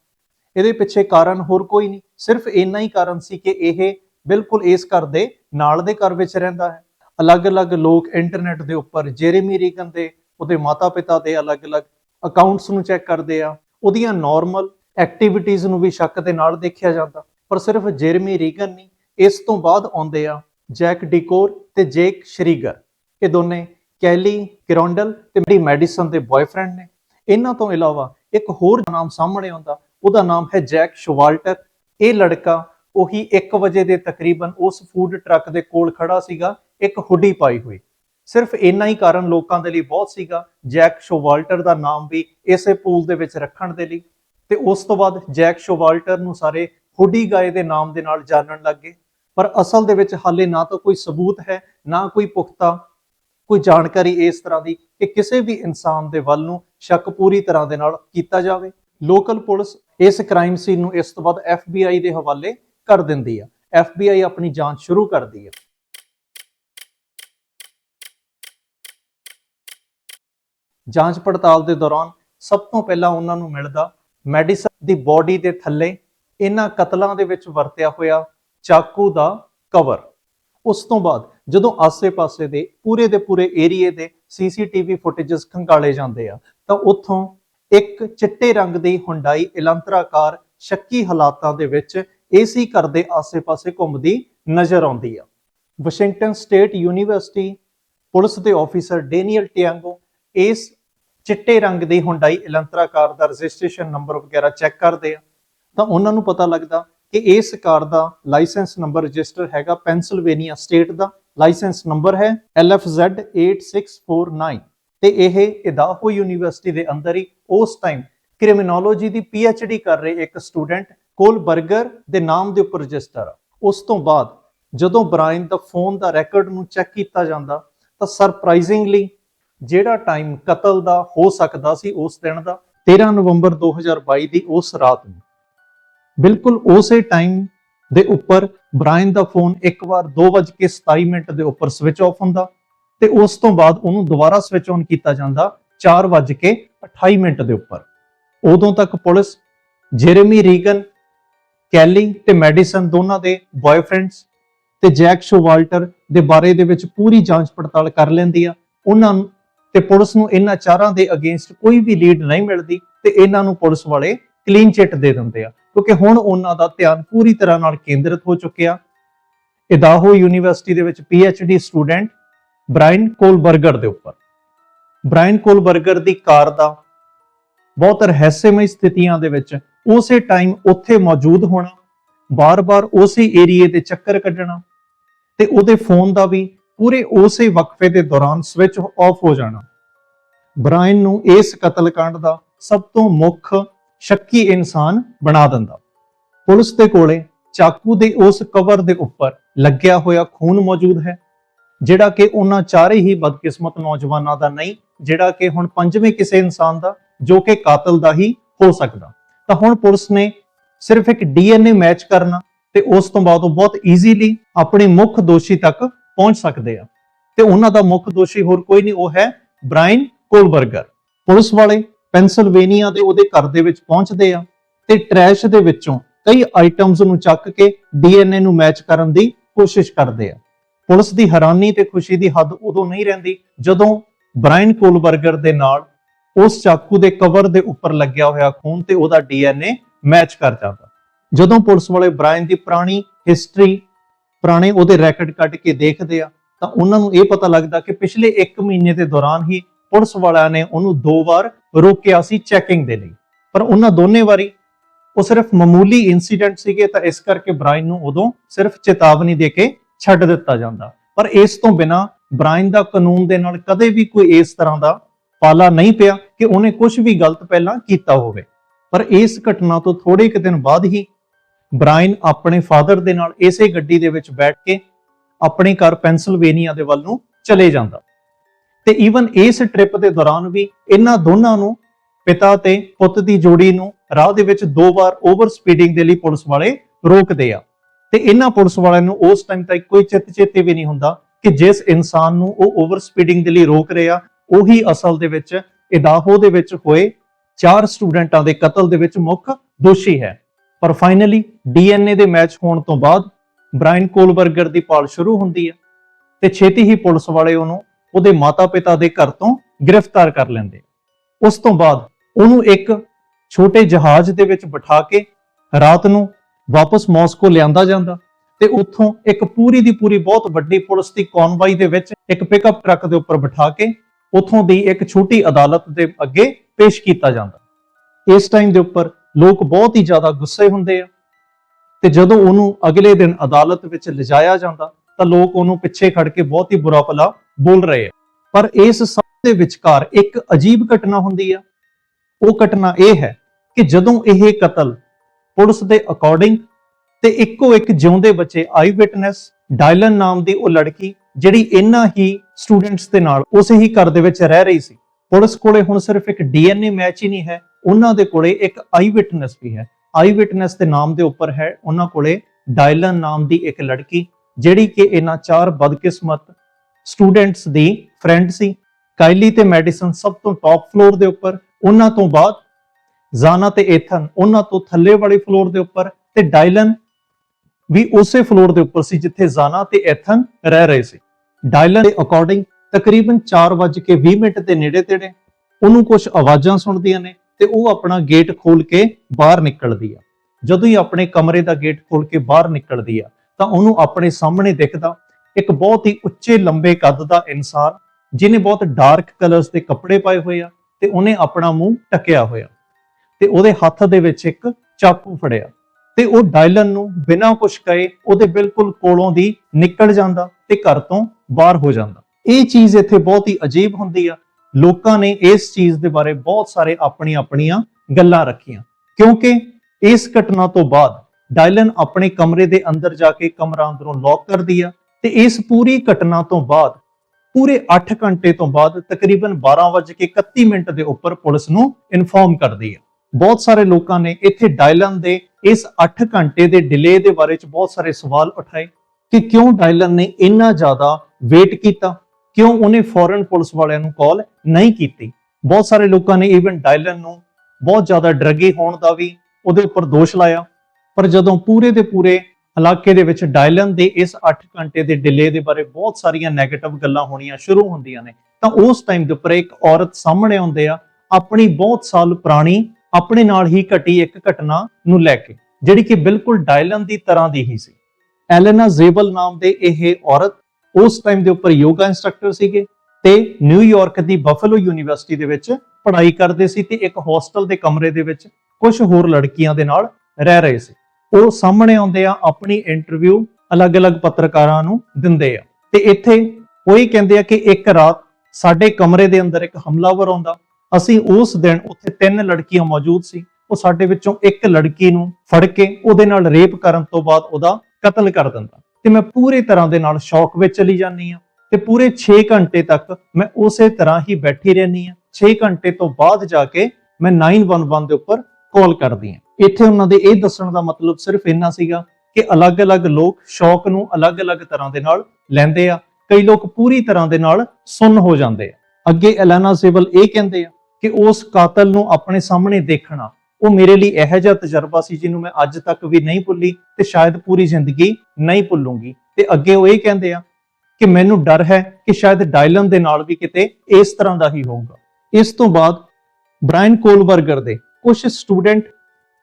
ਇਹਦੇ ਪਿੱਛੇ ਕਾਰਨ ਹੋਰ ਕੋਈ ਨਹੀਂ, ਸਿਰਫ ਇੰਨਾ ਹੀ ਕਾਰਨ ਸੀ ਕਿ ਇਹ ਬਿਲਕੁਲ ਇਸ ਘਰ ਦੇ ਨਾਲ ਦੇ ਘਰ ਵਿੱਚ ਰਹਿੰਦਾ ਹੈ। ਅਲੱਗ-ਅਲੱਗ ਲੋਕ ਇੰਟਰਨੈਟ ਦੇ ਉੱਪਰ ਜੇਰੇਮੀ ਰੀਗਨ ਦੇ ਉਹਦੇ ਮਾਤਾ-ਪਿਤਾ ਦੇ ਅਲੱਗ-ਅਲੱਗ ਅਕਾਊਂਟਸ ਨੂੰ ਚੈੱਕ ਕਰਦੇ ਆ। ਉਹਦੀਆਂ ਨਾਰਮਲ ਐਕਟੀਵਿਟੀਜ਼ ਨੂੰ ਵੀ ਸ਼ੱਕ ਦੇ ਨਾਲ ਦੇਖਿਆ ਜਾਂਦਾ, ਪਰ ਸਿਰਫ ਜੇਰੇਮੀ ਰੀਗਨ ਨਹੀਂ, ਇਸ ਤੋਂ ਬਾਅਦ ਆਉਂਦੇ ਆ ਜੈਕ ਡਿਕੋਰ ਤੇ ਜੇਕ ਸ਼ਰੀਗਰ। ਇਹ ਦੋਨੇ ਕੈਲੀ ਕਿਰੋਂਡਲ ਤੇ ਮੇਰੀ ਮੈਡੀਸਨ ਦੇ ਬॉयਫ੍ਰੈਂਡ ਨੇ। ਇਹਨਾਂ ਤੋਂ ਇਲਾਵਾ ਇੱਕ ਹੋਰ ਨਾਮ ਸਾਹਮਣੇ ਆਉਂਦਾ, ਉਹਦਾ ਨਾਮ ਹੈ ਜੈਕ ਸ਼ਵਾਲਟਰ। ਇਹ ਲੜਕਾ ਉਹੀ 1 ਵਜੇ ਦੇ ਤਕਰੀਬਨ ਉਸ ਫੂਡ ਟਰੱਕ ਦੇ ਕੋਲ ਖੜਾ ਸੀਗਾ, ਇੱਕ ਹੁੱਡੀ ਪਾਈ ਹੋਈ। ਸਿਰਫ ਇੰਨਾ ਹੀ ਕਾਰਨ ਲੋਕਾਂ ਦੇ ਲਈ ਬਹੁਤ ਸੀਗਾ, ਜੈਕ ਸ਼ੋਵਾਲਟਰ ਦਾ ਨਾਮ ਵੀ ਇਸੇ ਪੂਲ ਦੇ ਵਿੱਚ ਰੱਖਣ ਦੇ ਲਈ। ਤੇ ਉਸ ਤੋਂ ਬਾਅਦ ਜੈਕ ਸ਼ੋਵਾਲਟਰ ਨੂੰ ਸਾਰੇ ਹੁੱਡੀ ਗਾਏ ਦੇ ਨਾਮ ਦੇ ਨਾਲ ਜਾਣਨ ਲੱਗੇ ਪਰ ਅਸਲ ਦੇ ਵਿੱਚ ਹਾਲੇ ਨਾ ਤਾਂ ਕੋਈ ਸਬੂਤ ਹੈ, ਨਾ ਕੋਈ ਪੁਖਤਾ ਕੋਈ ਜਾਣਕਾਰੀ ਇਸ ਤਰ੍ਹਾਂ ਦੀ ਕਿ ਕਿਸੇ ਵੀ ਇਨਸਾਨ ਦੇ ਵੱਲ ਨੂੰ ਸ਼ੱਕ ਪੂਰੀ ਤਰ੍ਹਾਂ ਦੇ ਨਾਲ ਕੀਤਾ ਜਾਵੇ? ਲੋਕਲ ਪੁਲਿਸ ਇਸ ਕ੍ਰਾਈਮ ਸੀਨ ਨੂੰ ਇਸ ਤੋਂ ਬਾਅਦ FBI ਦੇ ਹਵਾਲੇ ਕਰ ਦਿੰਦੀ ਆ। FBI ਆਪਣੀ ਜਾਂਚ ਸ਼ੁਰੂ ਕਰਦੀ ਹੈ ਜਾਂਚ ਪੜਤਾਲ ਦੇ ਦੌਰਾਨ ਸਭ ਤੋਂ ਪਹਿਲਾਂ ਉਹਨਾਂ ਨੂੰ ਮਿਲਦਾ ਮੈਡੀਸਨ ਦੀ ਬਾਡੀ ਦੇ ਥੱਲੇ ਇਹਨਾਂ ਕਤਲਾਂ ਦੇ ਵਿੱਚ ਵਰਤਿਆ ਹੋਇਆ ਚਾਕੂ ਦਾ ਕਵਰ। ਉਸ ਤੋਂ ਬਾਅਦ ਜਦੋਂ ਆਸੇ-ਪਾਸੇ ਦੇ ਪੂਰੇ ਦੇ ਪੂਰੇ ਏਰੀਏ ਦੇ ਸੀਸੀਟੀਵੀ ਫੁਟੇजेस ਖੰਗਾਲੇ ਜਾਂਦੇ ਆ, ਤਾਂ ਉੱਥੋਂ ਇੱਕ ਚਿੱਟੇ ਰੰਗ ਦੀ ਹੁੰਡਾਈ ਇਲੰਤਰਾ ਕਾਰ ਸ਼ੱਕੀ ਹਾਲਾਤਾਂ ਦੇ ਵਿੱਚ ਏਸੀ ਘਰ ਦੇ ਆਸੇ-ਪਾਸੇ ਘੁੰਮਦੀ ਨਜ਼ਰ ਆਉਂਦੀ ਆ। ਵਾਸ਼ਿੰਗਟਨ ਸਟੇਟ ਯੂਨੀਵਰਸਿਟੀ ਪੁਲਿਸ ਦੇ ਆਫੀਸਰ ਡੇਨੀਅਲ ਟਿਆਂਗੋ ਇਸ ਚਿੱਟੇ ਰੰਗ ਦੀ ਹੁੰਡਾਈ ਇਲੰਤਰਾ ਕਾਰ ਦਾ ਰਜਿਸਟ੍ਰੇਸ਼ਨ ਨੰਬਰ ਵਗੈਰਾ ਚੈੱਕ ਕਰਦੇ ਆ, ਤਾਂ ਉਹਨਾਂ ਨੂੰ ਪਤਾ ਲੱਗਦਾ ਕਿ ਇਸ ਕਾਰ ਦਾ ਲਾਇਸੈਂਸ ਨੰਬਰ ਰਜਿਸਟਰ ਹੈਗਾ ਪੈਨਸਿਲਵੇਨੀਆ ਸਟੇਟ ਦਾ। ਲਾਇਸੈਂਸ ਨੰਬਰ ਹੈ LFZ8649 ਤੇ ਇਹ ਇਦਾਹੋ ਯੂਨੀਵਰਸਿਟੀ ਦੇ ਅੰਦਰ ਹੀ ਉਸ ਟਾਈਮ ਕ੍ਰਿਮੀਨੋਲੋਜੀ ਦੀ PhD ਕਰ ਰਹੇ ਇੱਕ ਸਟੂਡੈਂਟ ਕੋਲ 버ਗਰ ਦੇ ਨਾਮ ਦੇ ਉੱਪਰ ਰਜਿਸਟਰ ਆ। ਉਸ ਤੋਂ ਬਾਅਦ ਜਦੋਂ ਬ੍ਰਾਇਨ ਦਾ ਫੋਨ ਦਾ ਰੈਕੋਰਡ ਨੂੰ ਚੈੱਕ ਕੀਤਾ ਜਾਂਦਾ, ਤਾਂ ਸਰਪ੍ਰਾਈਜ਼ਿੰਗਲੀ ਜਿਹੜਾ ਟਾਈਮ ਕਤਲ ਦਾ ਹੋ ਸਕਦਾ ਸੀ ਉਸ ਦਿਨ ਦਾ 13 ਨਵੰਬਰ 2022 ਦੀ ਉਸ ਰਾਤ ਨੂੰ ਬਿਲਕੁਲ ਉਸੇ ਟਾਈਮ ਦੇ ਉੱਪਰ ਬ੍ਰਾਇਨ ਦਾ ਫੋਨ ਇੱਕ ਵਾਰ 2:27 ਮਿੰਟ ਦੇ ਉੱਪਰ ਸਵਿਚ ਆਫ ਹੁੰਦਾ ਤੇ ਉਸ ਤੋਂ ਬਾਅਦ ਉਹਨੂੰ ਦੁਬਾਰਾ ਸਵਿਚ ਔਨ ਕੀਤਾ ਜਾਂਦਾ 4:28 ਮਿੰਟ ਦੇ ਉੱਪਰ। ਉਦੋਂ ਤੱਕ ਪੁਲਿਸ ਜੇਰੇਮੀ ਰੀਗਨ ਕੈਲੀ ਤੇ ਮੈਡੀਸਨ ਦੋਨਾਂ ਦੇ ਬॉयਫ੍ਰੈਂਡਸ ਤੇ ਜੈਕ ਸ਼ੋਵਾਲਟਰ ਦੇ ਬਾਰੇ ਦੇ ਵਿੱਚ ਪੂਰੀ ਜਾਂਚ ਪੜਤਾਲ ਕਰ ਲੈਂਦੀ ਆ। ਉਹਨਾਂ ਨੂੰ ਤੇ ਪੁਲਿਸ ਨੂੰ ਇਹਨਾਂ ਚਾਰਾਂ ਦੇ ਅਗੇਂਸਟ ਕੋਈ ਵੀ ਲੀਡ ਨਹੀਂ ਮਿਲਦੀ ਤੇ ਇਹਨਾਂ ਨੂੰ ਪੁਲਿਸ ਵਾਲੇ ਕਲੀਨ ਚਿੱਟ ਦੇ ਦਿੰਦੇ ਆ। ਕਿਉਂਕਿ ਹੁਣ ਉਹਨਾਂ ਦਾ ਧਿਆਨ ਪੂਰੀ ਤਰ੍ਹਾਂ ਨਾਲ ਕੇਂਦਰਿਤ ਹੋ ਚੁੱਕਿਆ। ਇਦਾਹੋ ਯੂਨੀਵਰਸਿਟੀ ਦੇ ਵਿੱਚ P H D student Bryan Kohberger ਦੇ ਉੱਪਰ। ਬ੍ਰਾਇਨ ਕੋਲਬਰਗਰ ਦੀ ਕਾਰ ਦਾ ਬਹੁਤ ਰਹੱਸਮਈ ਸਥਿਤੀਆਂ ਦੇ ਵਿੱਚ ਉਸੇ ਟਾਈਮ ਉੱਥੇ ਮੌਜੂਦ ਹੋਣਾ, ਬਾਰ-ਬਾਰ ਉਸੇ ਏਰੀਏ ਦੇ ਚੱਕਰ ਕੱਢਣਾ ਤੇ ਉਹਦੇ ਫੋਨ ਦਾ ਵੀ ਪੂਰੇ ਉਸੇ ਵਕਫੇ ਦੇ ਦੌਰਾਨ ਸਵਿਚ ਆਫ ਹੋ ਜਾਣਾ। ਬ੍ਰਾਇਨ ਨੂੰ ਇਸ ਕਤਲकांड ਦਾ ਸਭ ਤੋਂ ਮੁੱਖ ਸ਼ੱਕੀ ਇਨਸਾਨ ਬਣਾ ਦਿੰਦਾ। ਪੁਲਿਸ ਦੇ ਕੋਲੇ ਚਾਕੂ ਦੇ ਉਸ ਕਵਰ ਦੇ ਉੱਪਰ ਲੱਗਿਆ ਹੋਇਆ ਖੂਨ ਮੌਜੂਦ ਹੈ, ਜਿਹੜਾ ਕਿ ਉਹਨਾਂ ਚਾਰੇ ਹੀ ਬਦਕਿਸਮਤ ਨੌਜਵਾਨਾਂ ਦਾ ਨਹੀਂ, ਜਿਹੜਾ ਕਿ ਹੁਣ ਪੰਜਵੇਂ ਕਿਸੇ ਇਨਸਾਨ ਦਾ, ਜੋ ਕਿ ਕਾਤਲ ਦਾ ਹੀ ਹੋ ਸਕਦਾ। ਤਾਂ ਹੁਣ ਪੁਲਿਸ ਨੇ ਸਿਰਫ ਇੱਕ ਡੀਐਨਏ ਮੈਚ ਕਰਨਾ ਤੇ ਉਸ ਤੋਂ ਬਾਅਦ ਉਹ ਬਹੁਤ ਈਜ਼ੀਲੀ ਆਪਣੇ ਮੁੱਖ ਦੋਸ਼ੀ ਤੱਕ ਪਹੁੰਚ ਸਕਦੇ ਆ। ਤੇ ਉਹਨਾਂ ਦਾ ਮੁੱਖ ਦੋਸ਼ੀ ਹੋਰ ਕੋਈ ਨਹੀਂ, ਉਹ ਹੈ ਬ੍ਰਾਇਨ ਕੋਲਬਰਗਰ। ਪੁਲਿਸ ਵਾਲੇ ਪੈਨਸਿਲਵੇਨੀਆ ਦੇ ਉਹਦੇ ਘਰ ਦੇ ਵਿੱਚ ਪਹੁੰਚਦੇ ਆ ਤੇ ਟਰੈਸ਼ ਦੇ ਵਿੱਚੋਂ ਕਈ ਆਈਟਮਸ ਨੂੰ ਚੱਕ ਕੇ ਡੀਐਨਏ ਨੂੰ ਮੈਚ ਕਰਨ ਦੀ ਕੋਸ਼ਿਸ਼ ਕਰਦੇ ਆ। ਪੁਲਿਸ ਦੀ ਹੈਰਾਨੀ ਤੇ ਖੁਸ਼ੀ ਦੀ ਹੱਦ ਉਦੋਂ ਨਹੀਂ ਰਹਿੰਦੀ ਜਦੋਂ ਬ੍ਰਾਇਨ ਕੋਲਬਰਗਰ ਦੇ ਨਾਲ ਉਸ ਚਾਕੂ ਦੇ ਕਵਰ ਦੇ ਉੱਪਰ ਲੱਗਿਆ ਹੋਇਆ ਖੂਨ ਤੇ ਉਹਦਾ ਡੀਐਨਏ ਮੈਚ ਕਰ ਜਾਂਦਾ। ਜਦੋਂ ਪੁਲਿਸ ਵਾਲੇ ਬ੍ਰਾਇਨ ਦੀ ਪੁਰਾਣੀ ਹਿਸਟਰੀ, ਪੁਰਾਣੇ ਉਹਦੇ ਰੈਕੋਰਡ ਕੱਢ ਕੇ ਦੇਖਦੇ ਆ ਤਾਂ ਉਹਨਾਂ ਨੂੰ ਇਹ ਪਤਾ ਲੱਗਦਾ ਕਿ ਪਿਛਲੇ 1 ਮਹੀਨੇ ਦੇ ਦੌਰਾਨ ਹੀ ਪੁਲਿਸ ਵਾਲਿਆਂ ਨੇ ਉਹਨੂੰ ਦੋ ਵਾਰ ਰੋਕਿਆ ਸੀ ਚੈਕਿੰਗ ਦੇ ਲਈ। ਪਰ ਉਹਨਾਂ ਦੋਨੇ ਵਾਰੀ ਉਹ ਸਿਰਫ ਮਾਮੂਲੀ ਇਨਸੀਡੈਂਟ ਸੀਗੇ ਤਾਂ ਇਸ ਕਰਕੇ ਬ੍ਰਾਇਨ ਨੂੰ ਉਦੋਂ ਸਿਰਫ ਚੇਤਾਵਨੀ ਦੇ ਕੇ ਛੱਡ ਦਿੱਤਾ ਜਾਂਦਾ। ਪਰ ਇਸ ਤੋਂ ਬਿਨਾ ਬ੍ਰਾਇਨ ਦਾ ਕਾਨੂੰਨ ਦੇ ਨਾਲ ਕਦੇ ਵੀ ਕੋਈ ਇਸ ਤਰ੍ਹਾਂ ਦਾ ਪਾਲਾ ਨਹੀਂ ਪਿਆ ਕਿ ਉਹਨੇ ਕੁਝ ਵੀ ਗਲਤ ਪਹਿਲਾਂ ਕੀਤਾ ਹੋਵੇ। ਪਰ ਇਸ ਘਟਨਾ ਤੋਂ ਥੋੜੇ ਕੁ ਦਿਨ ਬਾਅਦ ਹੀ ਬ੍ਰਾਇਨ ਆਪਣੇ ਫਾਦਰ ਦੇ ਨਾਲ ਇਸੇ ਗੱਡੀ ਦੇ ਵਿੱਚ ਬੈਠ ਕੇ ਆਪਣੇ ਘਰ ਪੈਂਸਿਲਵੇਨੀਆ ਦੇ ਵੱਲ ਨੂੰ ਚਲੇ ਜਾਂਦਾ। ਤੇ ਈਵਨ ਇਸ ਟ੍ਰਿਪ ਦੇ ਦੌਰਾਨ ਵੀ ਇਹਨਾਂ ਦੋਨਾਂ ਨੂੰ ਪਿਤਾ ਤੇ ਪੁੱਤ ਦੀ ਜੋੜੀ ਨੂੰ ਰਾਹ ਦੇ ਵਿੱਚ ਦੋ ਵਾਰ ਓਵਰ ਸਪੀਡਿੰਗ ਦੇ ਲਈ ਪੁਲਿਸ ਵਾਲੇ ਰੋਕਦੇ ਆ। ਤੇ ਇਹਨਾਂ ਪੁਲਿਸ ਵਾਲਿਆਂ ਨੂੰ ਉਸ ਟਾਈਮ ਤੱਕ ਕੋਈ ਚਿੱਤ ਚੇਤੇ ਵੀ ਨਹੀਂ ਹੁੰਦਾ ਕਿ ਜਿਸ ਇਨਸਾਨ ਨੂੰ ਉਹ ਓਵਰ ਸਪੀਡਿੰਗ ਦੇ ਲਈ ਰੋਕ ਰਿਹਾ ਉਹੀ ਅਸਲ ਦੇ ਵਿੱਚ ਇਦਾਹੋ ਦੇ ਵਿੱਚ ਹੋਏ ਚਾਰ ਸਟੂਡੈਂਟਾਂ ਦੇ ਕਤਲ ਦੇ ਵਿੱਚ ਮੁੱਖ ਦੋਸ਼ੀ ਹੈ। ਪਰ ਫਾਈਨਲੀ ਡੀਐਨਏ ਦੇ ਮੈਚ ਹੋਣ ਤੋਂ ਬਾਅਦ ਬ੍ਰਾਇਨ ਕੋਲਬਰਗਰ ਦੀ ਭਾਲ ਸ਼ੁਰੂ ਹੁੰਦੀ ਹੈ ਤੇ ਛੇਤੀ ਹੀ ਪੁਲਿਸ ਵਾਲੇ ਉਹਨੂੰ ਉਹਦੇ ਮਾਤਾ-ਪਿਤਾ ਦੇ ਘਰ ਤੋਂ ਗ੍ਰਿਫਤਾਰ ਕਰ ਲੈਂਦੇ। ਉਸ ਤੋਂ ਬਾਅਦ ਉਹਨੂੰ ਇੱਕ ਛੋਟੇ ਜਹਾਜ਼ ਦੇ ਵਿੱਚ ਬਿਠਾ ਕੇ ਰਾਤ ਨੂੰ ਵਾਪਸ ਮਾਸਕੋ ਲਿਆਂਦਾ ਜਾਂਦਾ ਤੇ ਉੱਥੋਂ ਇੱਕ ਪੂਰੀ ਦੀ ਪੂਰੀ ਬਹੁਤ ਵੱਡੀ ਪੁਲਿਸ ਦੀ ਕੌਨਵਾਈ ਦੇ ਵਿੱਚ ਇੱਕ ਪਿਕਅਪ ਟਰੱਕ ਦੇ ਉੱਪਰ ਬਿਠਾ ਕੇ ਉੱਥੋਂ ਦੀ ਇੱਕ ਛੋਟੀ ਅਦਾਲਤ ਦੇ ਅੱਗੇ ਪੇਸ਼ ਕੀਤਾ ਜਾਂਦਾ। ਇਸ ਟਾਈਮ ਦੇ ਉੱਪਰ ਲੋਕ ਬਹੁਤ ਹੀ ਜ਼ਿਆਦਾ ਗੁੱਸੇ ਹੁੰਦੇ ਆ ਤੇ ਜਦੋਂ ਉਹਨੂੰ ਅਗਲੇ ਦਿਨ ਅਦਾਲਤ ਵਿੱਚ ਲਿਜਾਇਆ ਜਾਂਦਾ ਤਾਂ ਲੋਕ ਉਹਨੂੰ ਪਿੱਛੇ ਖੜ ਕੇ ਬਹੁਤ ਹੀ ਬੁਰਾ ਭਲਾ ਬੋਲ ਰਹੇ ਆ। ਪਰ ਇਸ ਸਭ ਦੇ ਵਿਚਕਾਰ ਇੱਕ ਅਜੀਬ ਘਟਨਾ ਹੁੰਦੀ ਆ। ਉਹ ਘਟਨਾ ਇਹ ਹੈ ਕਿ ਜਦੋਂ ਇਹ ਕਤਲ ਪੁਲਿਸ ਦੇ ਅਕੋਰਡਿੰਗ ਤੇ ਇੱਕੋ ਇੱਕ ਜਿਉਂਦੇ ਬੱਚੇ ਆਈ ਵਿਟਨੈਸ ਡਾਇਲਨ ਨਾਮ ਦੀ ਉਹ ਲੜਕੀ ਜਿਹੜੀ ਇੰਨਾ ਹੀ ਸਟੂਡੈਂਟਸ ਦੇ ਨਾਲ ਉਸੇ ਹੀ ਘਰ ਦੇ ਵਿੱਚ ਰਹਿ ਰਹੀ ਸੀ। ਪੁਲਿਸ ਕੋਲੇ ਹੁਣ ਸਿਰਫ ਇੱਕ ਡੀਐਨਏ ਮੈਚ ਹੀ ਨਹੀਂ ਹੈ, ਉਹਨਾਂ ਦੇ ਕੋਲੇ ਇੱਕ ਆਈ ਵਿਟਨੈਸ ਵੀ ਹੈ। ਆਈ ਵਿਟਨੈਸ ਦੇ ਨਾਮ ਦੇ ਉੱਪਰ ਹੈ, ਉਹਨਾਂ ਕੋਲੇ ਡਾਇਲਨ ਨਾਮ ਦੀ ਇੱਕ ਲੜਕੀ ਜਿਹੜੀ ਕਿ ਇਹਨਾਂ ਚਾਰ ਬਦਕਿਸਮਤ ਸਟੂਡੈਂਟਸ ਦੀ ਫਰੈਂਡ ਸੀ। ਕਾਈਲੀ ਤੇ ਮੈਡੀਸਨ ਸਭ ਤੋਂ ਟੌਪ ਫਲੋਰ ਦੇ ਉੱਪਰ, ਉਹਨਾਂ ਤੋਂ ਬਾਅਦ ਜ਼ਾਨਾ ਤੇ ਏਥਨ, ਉਹਨਾਂ ਤੋਂ ਥੱਲੇ ਵਾਲੇ ਫਲੋਰ ਦੇ ਉੱਪਰ ਤੇ ਡਾਇਲਨ ਵੀ ਉਸੇ ਫਲੋਰ ਦੇ ਉੱਪਰ ਸੀ ਜਿੱਥੇ ਜ਼ਾਨਾ ਤੇ ਏਥਨ ਰਹਿ ਰਹੇ ਸੀ। ਡਾਇਲਨ ਦੇ ਅਕੋਰਡਿੰਗ ਤਕਰੀਬਨ 4:20 ਮਿੰਟ ਦੇ ਨੇੜੇ ਤੇੜੇ ਉਹਨੂੰ ਕੁਝ ਆਵਾਜ਼ਾਂ ਸੁਣਦੀਆਂ ਨੇ ਤੇ ਉਹ ਆਪਣਾ ਗੇਟ ਖੋਲ ਕੇ ਬਾਹਰ ਨਿਕਲਦੀ ਆ। ਜਦੋਂ ਹੀ ਆਪਣੇ ਕਮਰੇ ਦਾ ਗੇਟ ਖੋਲ ਕੇ ਬਾਹਰ ਨਿਕਲਦੀ ਆ, ਤਾਂ ਉਹਨੂੰ ਆਪਣੇ ਸਾਹਮਣੇ ਦਿਖਦਾ ਇੱਕ ਬਹੁਤ ਹੀ ਉੱਚੇ ਲੰਬੇ ਕੱਦ ਦਾ ਇਨਸਾਨ, ਜਿਹਨੇ ਬਹੁਤ ਡਾਰਕ ਕਲਰਸ ਦੇ ਕੱਪੜੇ ਪਾਏ ਹੋਏ ਆ ਤੇ ਉਹਨੇ ਆਪਣਾ ਮੂੰਹ ਟਕਿਆ ਹੋਇਆ ਤੇ ਉਹਦੇ ਹੱਥ ਦੇ ਵਿੱਚ ਇੱਕ ਚਾਕੂ ਫੜਿਆ ਤੇ ਉਹ ਡਾਇਲਨ ਨੂੰ ਬਿਨਾਂ ਕੁਛ ਕਹੇ ਉਹਦੇ ਬਿਲਕੁਲ ਕੋਲੋਂ ਦੀ ਨਿਕਲ ਜਾਂਦਾ ਤੇ ਘਰ ਤੋਂ ਬਾਹਰ ਹੋ ਜਾਂਦਾ। ਇਹ ਚੀਜ਼ ਇੱਥੇ ਬਹੁਤ ਹੀ ਅਜੀਬ ਹੁੰਦੀ ਆ। ਲੋਕਾਂ ਨੇ ਇਸ ਚੀਜ਼ ਦੇ ਬਾਰੇ ਬਹੁਤ ਸਾਰੇ ਆਪਣੀ ਆਪਣੀਆਂ ਗੱਲਾਂ ਰੱਖੀਆਂ। ਕਿਉਂਕਿ ਇਸ ਘਟਨਾ ਤੋਂ ਬਾਅਦ ਡਾਇਲਨ ਆਪਣੇ ਕਮਰੇ ਦੇ ਅੰਦਰ ਜਾ ਕੇ ਕਮਰਾ ਅੰਦਰੋਂ ਲੌਕ ਕਰਦੀ ਆ ਤੇ ਇਸ ਪੂਰੀ ਘਟਨਾ ਤੋਂ ਬਾਅਦ, ਪੂਰੇ 8 ਘੰਟੇ ਤੋਂ ਬਾਅਦ ਤਕਰੀਬਨ 12:31 ਮਿੰਟ ਦੇ ਉੱਪਰ ਪੁਲਿਸ ਨੂੰ ਇਨਫੋਰਮ ਕਰਦੀ ਹੈ। ਬਹੁਤ ਸਾਰੇ ਲੋਕਾਂ ਨੇ ਇੱਥੇ ਡਾਇਲਨ ਦੇ ਇਸ 8 ਘੰਟੇ ਦੇ ਡਿਲੇ ਦੇ ਬਾਰੇ ਚ ਬਹੁਤ ਸਾਰੇ ਸਵਾਲ ਉਠਾਏ ਕਿ ਕਿਉਂ ਡਾਇਲਨ ਨੇ ਇੰਨਾ ਜ਼ਿਆਦਾ ਵੇਟ ਕੀਤਾ? ਕਿਉਂ ਉਹਨੇ ਫੋਰਨ ਪੁਲਿਸ ਵਾਲਿਆਂ ਨੂੰ ਕਾਲ ਨਹੀਂ ਕੀਤੀ? ਬਹੁਤ ਸਾਰੇ ਲੋਕਾਂ ਨੇ ਈਵਨ ਡਾਇਲਨ ਨੂੰ ਬਹੁਤ ਜ਼ਿਆਦਾ ਡਰਗੀ ਹੋਣ ਦਾ ਵੀ ਉਹਦੇ ਉੱਪਰ ਦੋਸ਼ ਲਾਇਆ। ਪਰ ਜਦੋਂ ਪੂਰੇ ਦੇ ਪੂਰੇ ਇਲਾਕੇ ਦੇ ਵਿੱਚ ਡਾਇਲਨ ਦੇ ਇਸ 8 ਘੰਟੇ ਦੇ ਡਿਲੇ ਦੇ ਬਾਰੇ ਬਹੁਤ ਸਾਰੀਆਂ 네ਗੇਟਿਵ ਗੱਲਾਂ ਹੋਣੀਆਂ ਸ਼ੁਰੂ ਹੁੰਦੀਆਂ ਨੇ। ਤਾਂ ਉਸ ਟਾਈਮ ਦੇ ਉੱਪਰ ਇੱਕ ਔਰਤ ਸਾਹਮਣੇ ਆਉਂਦੇ ਆ, ਆਪਣੀ ਬਹੁਤ ਸਾਲ ਪੁਰਾਣੀ, ਆਪਣੇ ਨਾਲ ਹੀ ਘਟੀ ਇੱਕ ਘਟਨਾ ਨੂੰ ਲੈ ਕੇ, ਜਿਹੜੀ ਕਿ ਬਿਲਕੁਲ ਡਾਇਲਨ ਦੀ ਤਰ੍ਹਾਂ ਦੀ ਹੀ ਸੀ। ਐਲੇਨਾ ਜ਼ੇਬਲ ਨਾਮ ਦੇ ਇਹ ਔਰਤ ਉਸ ਟਾਈਮ ਦੇ ਉੱਪਰ ਯੋਗਾ ਇੰਸਟ੍ਰਕਟਰ ਸੀਗੇ ਤੇ ਨਿਊਯਾਰਕ ਦੀ ਬਫਲੋ ਯੂਨੀਵਰਸਿਟੀ ਦੇ ਵਿੱਚ ਪੜ੍ਹਾਈ ਕਰਦੇ ਸੀ ਤੇ ਇੱਕ ਹੋਸਟਲ ਦੇ ਕਮਰੇ ਦੇ ਵਿੱਚ ਕੁਝ ਹੋਰ ਲੜਕੀਆਂ ਦੇ ਨਾਲ ਰਹਿ ਰਹੇ ਸੀ। ਉਹ ਸਾਹਮਣੇ ਆਉਂਦੇ ਆ, ਆਪਣੀ ਇੰਟਰਵਿਊ ਅਲੱਗ-ਅਲੱਗ ਪੱਤਰਕਾਰਾਂ ਨੂੰ ਦਿੰਦੇ ਆ। ਤੇ ਇੱਥੇ ਉਹੀ ਕਹਿੰਦੇ ਆ ਕਿ ਇੱਕ ਰਾਤ ਸਾਡੇ ਕਮਰੇ ਦੇ ਅੰਦਰ ਇੱਕ ਹਮਲਾਵਰ ਆਉਂਦਾ। ਅਸੀਂ ਉਸ ਦਿਨ ਉੱਥੇ ਤਿੰਨ ਲੜਕੀਆਂ ਮੌਜੂਦ ਸੀ। ਉਹ ਸਾਡੇ ਵਿੱਚੋਂ ਇੱਕ ਲੜਕੀ ਨੂੰ ਫੜ ਕੇ ਉਹਦੇ ਨਾਲ ਰੇਪ ਕਰਨ ਤੋਂ ਬਾਅਦ ਉਹਦਾ ਕਤਲ ਕਰ ਦਿੰਦਾ। ਤੇ ਮੈਂ ਪੂਰੀ ਤਰ੍ਹਾਂ ਦੇ ਨਾਲ ਸ਼ੌਕ ਵਿੱਚ ਚਲੀ ਜਾਂਦੀ ਆ ਤੇ ਪੂਰੇ 6 ਘੰਟੇ ਤੱਕ ਮੈਂ ਉਸੇ ਤਰ੍ਹਾਂ ਹੀ ਬੈਠੀ ਰਹਿੰਦੀ ਆ 6 ਘੰਟੇ ਤੋਂ ਬਾਅਦ ਜਾ ਕੇ ਮੈਂ 911 ਦੇ ਉੱਪਰ ਕਾਲ ਕਰਦੀ ਆ ਇੱਥੇ ਉਹਨਾਂ ਦੇ ਇਹ ਦੱਸਣ ਦਾ ਮਤਲਬ ਸਿਰਫ ਇੰਨਾ ਸੀਗਾ ਕਿ ਅਲੱਗ-ਅਲੱਗ ਲੋਕ ਸ਼ੌਕ ਨੂੰ ਅਲੱਗ-ਅਲੱਗ ਤਰ੍ਹਾਂ ਦੇ ਨਾਲ ਲੈਂਦੇ ਆ, ਕਈ ਲੋਕ ਪੂਰੀ ਤਰ੍ਹਾਂ ਦੇ ਨਾਲ ਸੁੰਨ ਹੋ ਜਾਂਦੇ ਆ। ਅੱਗੇ ਐਲਾਨਾ ਸੇਵਲ ਇਹ ਕਹਿੰਦੇ ਆ ਕਿ ਉਸ ਕਾਤਲ ਨੂੰ ਆਪਣੇ ਸਾਹਮਣੇ ਦੇਖਣਾ, ਉਹ ਮੇਰੇ ਲਈ ਇਹੋ ਜਿਹਾ ਤਜਰਬਾ ਸੀ ਜਿਹਨੂੰ ਮੈਂ ਅੱਜ ਤੱਕ ਵੀ ਨਹੀਂ ਭੁੱਲੀ ਤੇ ਸ਼ਾਇਦ ਪੂਰੀ ਜ਼ਿੰਦਗੀ ਨਹੀਂ ਭੁੱਲੂੰਗੀ। ਤੇ ਅੱਗੇ ਉਹ ਇਹ ਕਹਿੰਦੇ ਆ ਕਿ ਮੈਨੂੰ ਡਰ ਹੈ ਕਿ ਸ਼ਾਇਦ ਡਾਇਲਨ ਦੇ ਨਾਲ ਵੀ ਕਿਤੇ ਇਸ ਤਰ੍ਹਾਂ ਦਾ ਹੀ ਹੋਊਗਾ। ਇਸ ਤੋਂ ਬਾਅਦ ਬ੍ਰਾਇਨ ਕੋਲਬਰਗਰ ਦੇ ਕੁਝ ਸਟੂਡੈਂਟ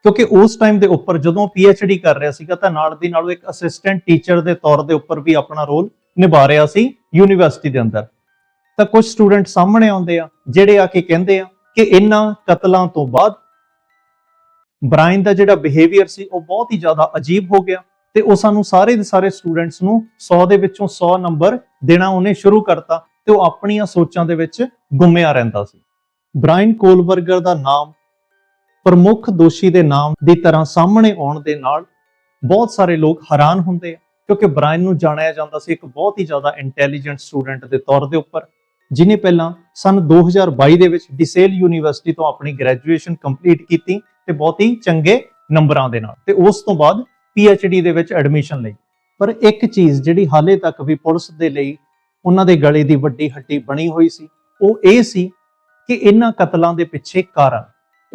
ਕਿਉਂਕਿ ਉਸ ਟਾਈਮ ਦੇ ਉੱਪਰ ਜਦੋਂ ਡੀ ਕਰ ਰਿਹਾ ਸੀਗਾ ਤਾਂ ਨਾਲ ਦੀ ਨਾਲ ਉਹ ਇੱਕ ਅਸਿਸਟੈਂਟ ਟੀਚਰ ਦੇ ਤੌਰ ਦੇ ਉੱਪਰ ਵੀ ਆਪਣਾ ਰੋਲ ਨਿਭਾ ਰਿਹਾ ਸੀ ਯੂਨੀਵਰਸਿਟੀ ਦੇ ਅੰਦਰ। ਤਾਂ ਕੁਝ ਸਟੂਡੈਂਟ ਸਾਹਮਣੇ ਆਉਂਦੇ ਆ, ਜਿਹੜੇ ਆ ਕੇ ਕਹਿੰਦੇ ਆ ਕਿ ਇਹਨਾਂ ਕਤਲਾਂ ਤੋਂ ਬਾਅਦ ਬ੍ਰਾਇਨ ਦਾ ਜਿਹੜਾ ਬਿਹੇਵੀਅਰ ਸੀ ਉਹ ਬਹੁਤ ਹੀ ਜ਼ਿਆਦਾ ਅਜੀਬ ਹੋ ਗਿਆ ਤੇ ਉਹ ਸਾਨੂੰ ਸਾਰੇ ਦੇ ਸਾਰੇ ਸਟੂਡੈਂਟਸ ਨੂੰ 100 ਦੇ ਵਿੱਚੋਂ 100 ਨੰਬਰ ਦੇਣਾ ਉਹਨੇ ਸ਼ੁਰੂ ਕਰਤਾ ਤੇ ਉਹ ਆਪਣੀਆਂ ਸੋਚਾਂ ਦੇ ਵਿੱਚ ਗੁੰਮਿਆ ਰਹਿੰਦਾ ਸੀ। ਬ੍ਰਾਇਨ ਕੋਲਬਰਗਰ ਦਾ ਨਾਮ ਪ੍ਰਮੁੱਖ ਦੋਸ਼ੀ ਦੇ ਨਾਮ ਦੀ ਤਰ੍ਹਾਂ ਸਾਹਮਣੇ ਆਉਣ ਦੇ ਨਾਲ ਬਹੁਤ ਸਾਰੇ ਲੋਕ ਹੈਰਾਨ ਹੁੰਦੇ ਆ, ਕਿਉਂਕਿ ਬ੍ਰਾਇਨ ਨੂੰ ਜਾਣਿਆ ਜਾਂਦਾ ਸੀ ਇੱਕ ਬਹੁਤ ਹੀ ਜ਼ਿਆਦਾ ਇੰਟੈਲੀਜੈਂਟ ਸਟੂਡੈਂਟ ਦੇ ਤੌਰ ਦੇ ਉੱਪਰ ਜਿਨੇ ਪਹਿਲਾਂ ਸਨ 2022 ਦੇ ਵਿੱਚ ਡਿਸੇਲ ਯੂਨੀਵਰਸਿਟੀ ਤੋਂ ਆਪਣੀ ਗ੍ਰੈਜੂਏਸ਼ਨ ਕੰਪਲੀਟ ਕੀਤੀ ਤੇ ਬਹੁਤ ਹੀ ਚੰਗੇ ਨੰਬਰਾਂ ਦੇ ਨਾਲ ਤੇ ਉਸ ਤੋਂ ਬਾਅਦ ਡੀ ਦੇ ਵਿੱਚ ਐਡਮਿਸ਼ਨ ਲਈ। ਪਰ ਇੱਕ ਚੀਜ਼ ਜਿਹੜੀ ਹਾਲੇ ਤੱਕ ਵੀ ਪੁਲਿਸ ਦੇ ਲਈ ਉਹਨਾਂ ਦੇ ਗਲੇ ਦੀ ਵੱਡੀ ਹੱਡੀ ਬਣੀ ਹੋਈ ਸੀ, ਉਹ ਇਹ ਸੀ ਕਿ ਇਹਨਾਂ ਕਤਲਾਂ ਦੇ ਪਿੱਛੇ ਕਾਰਨ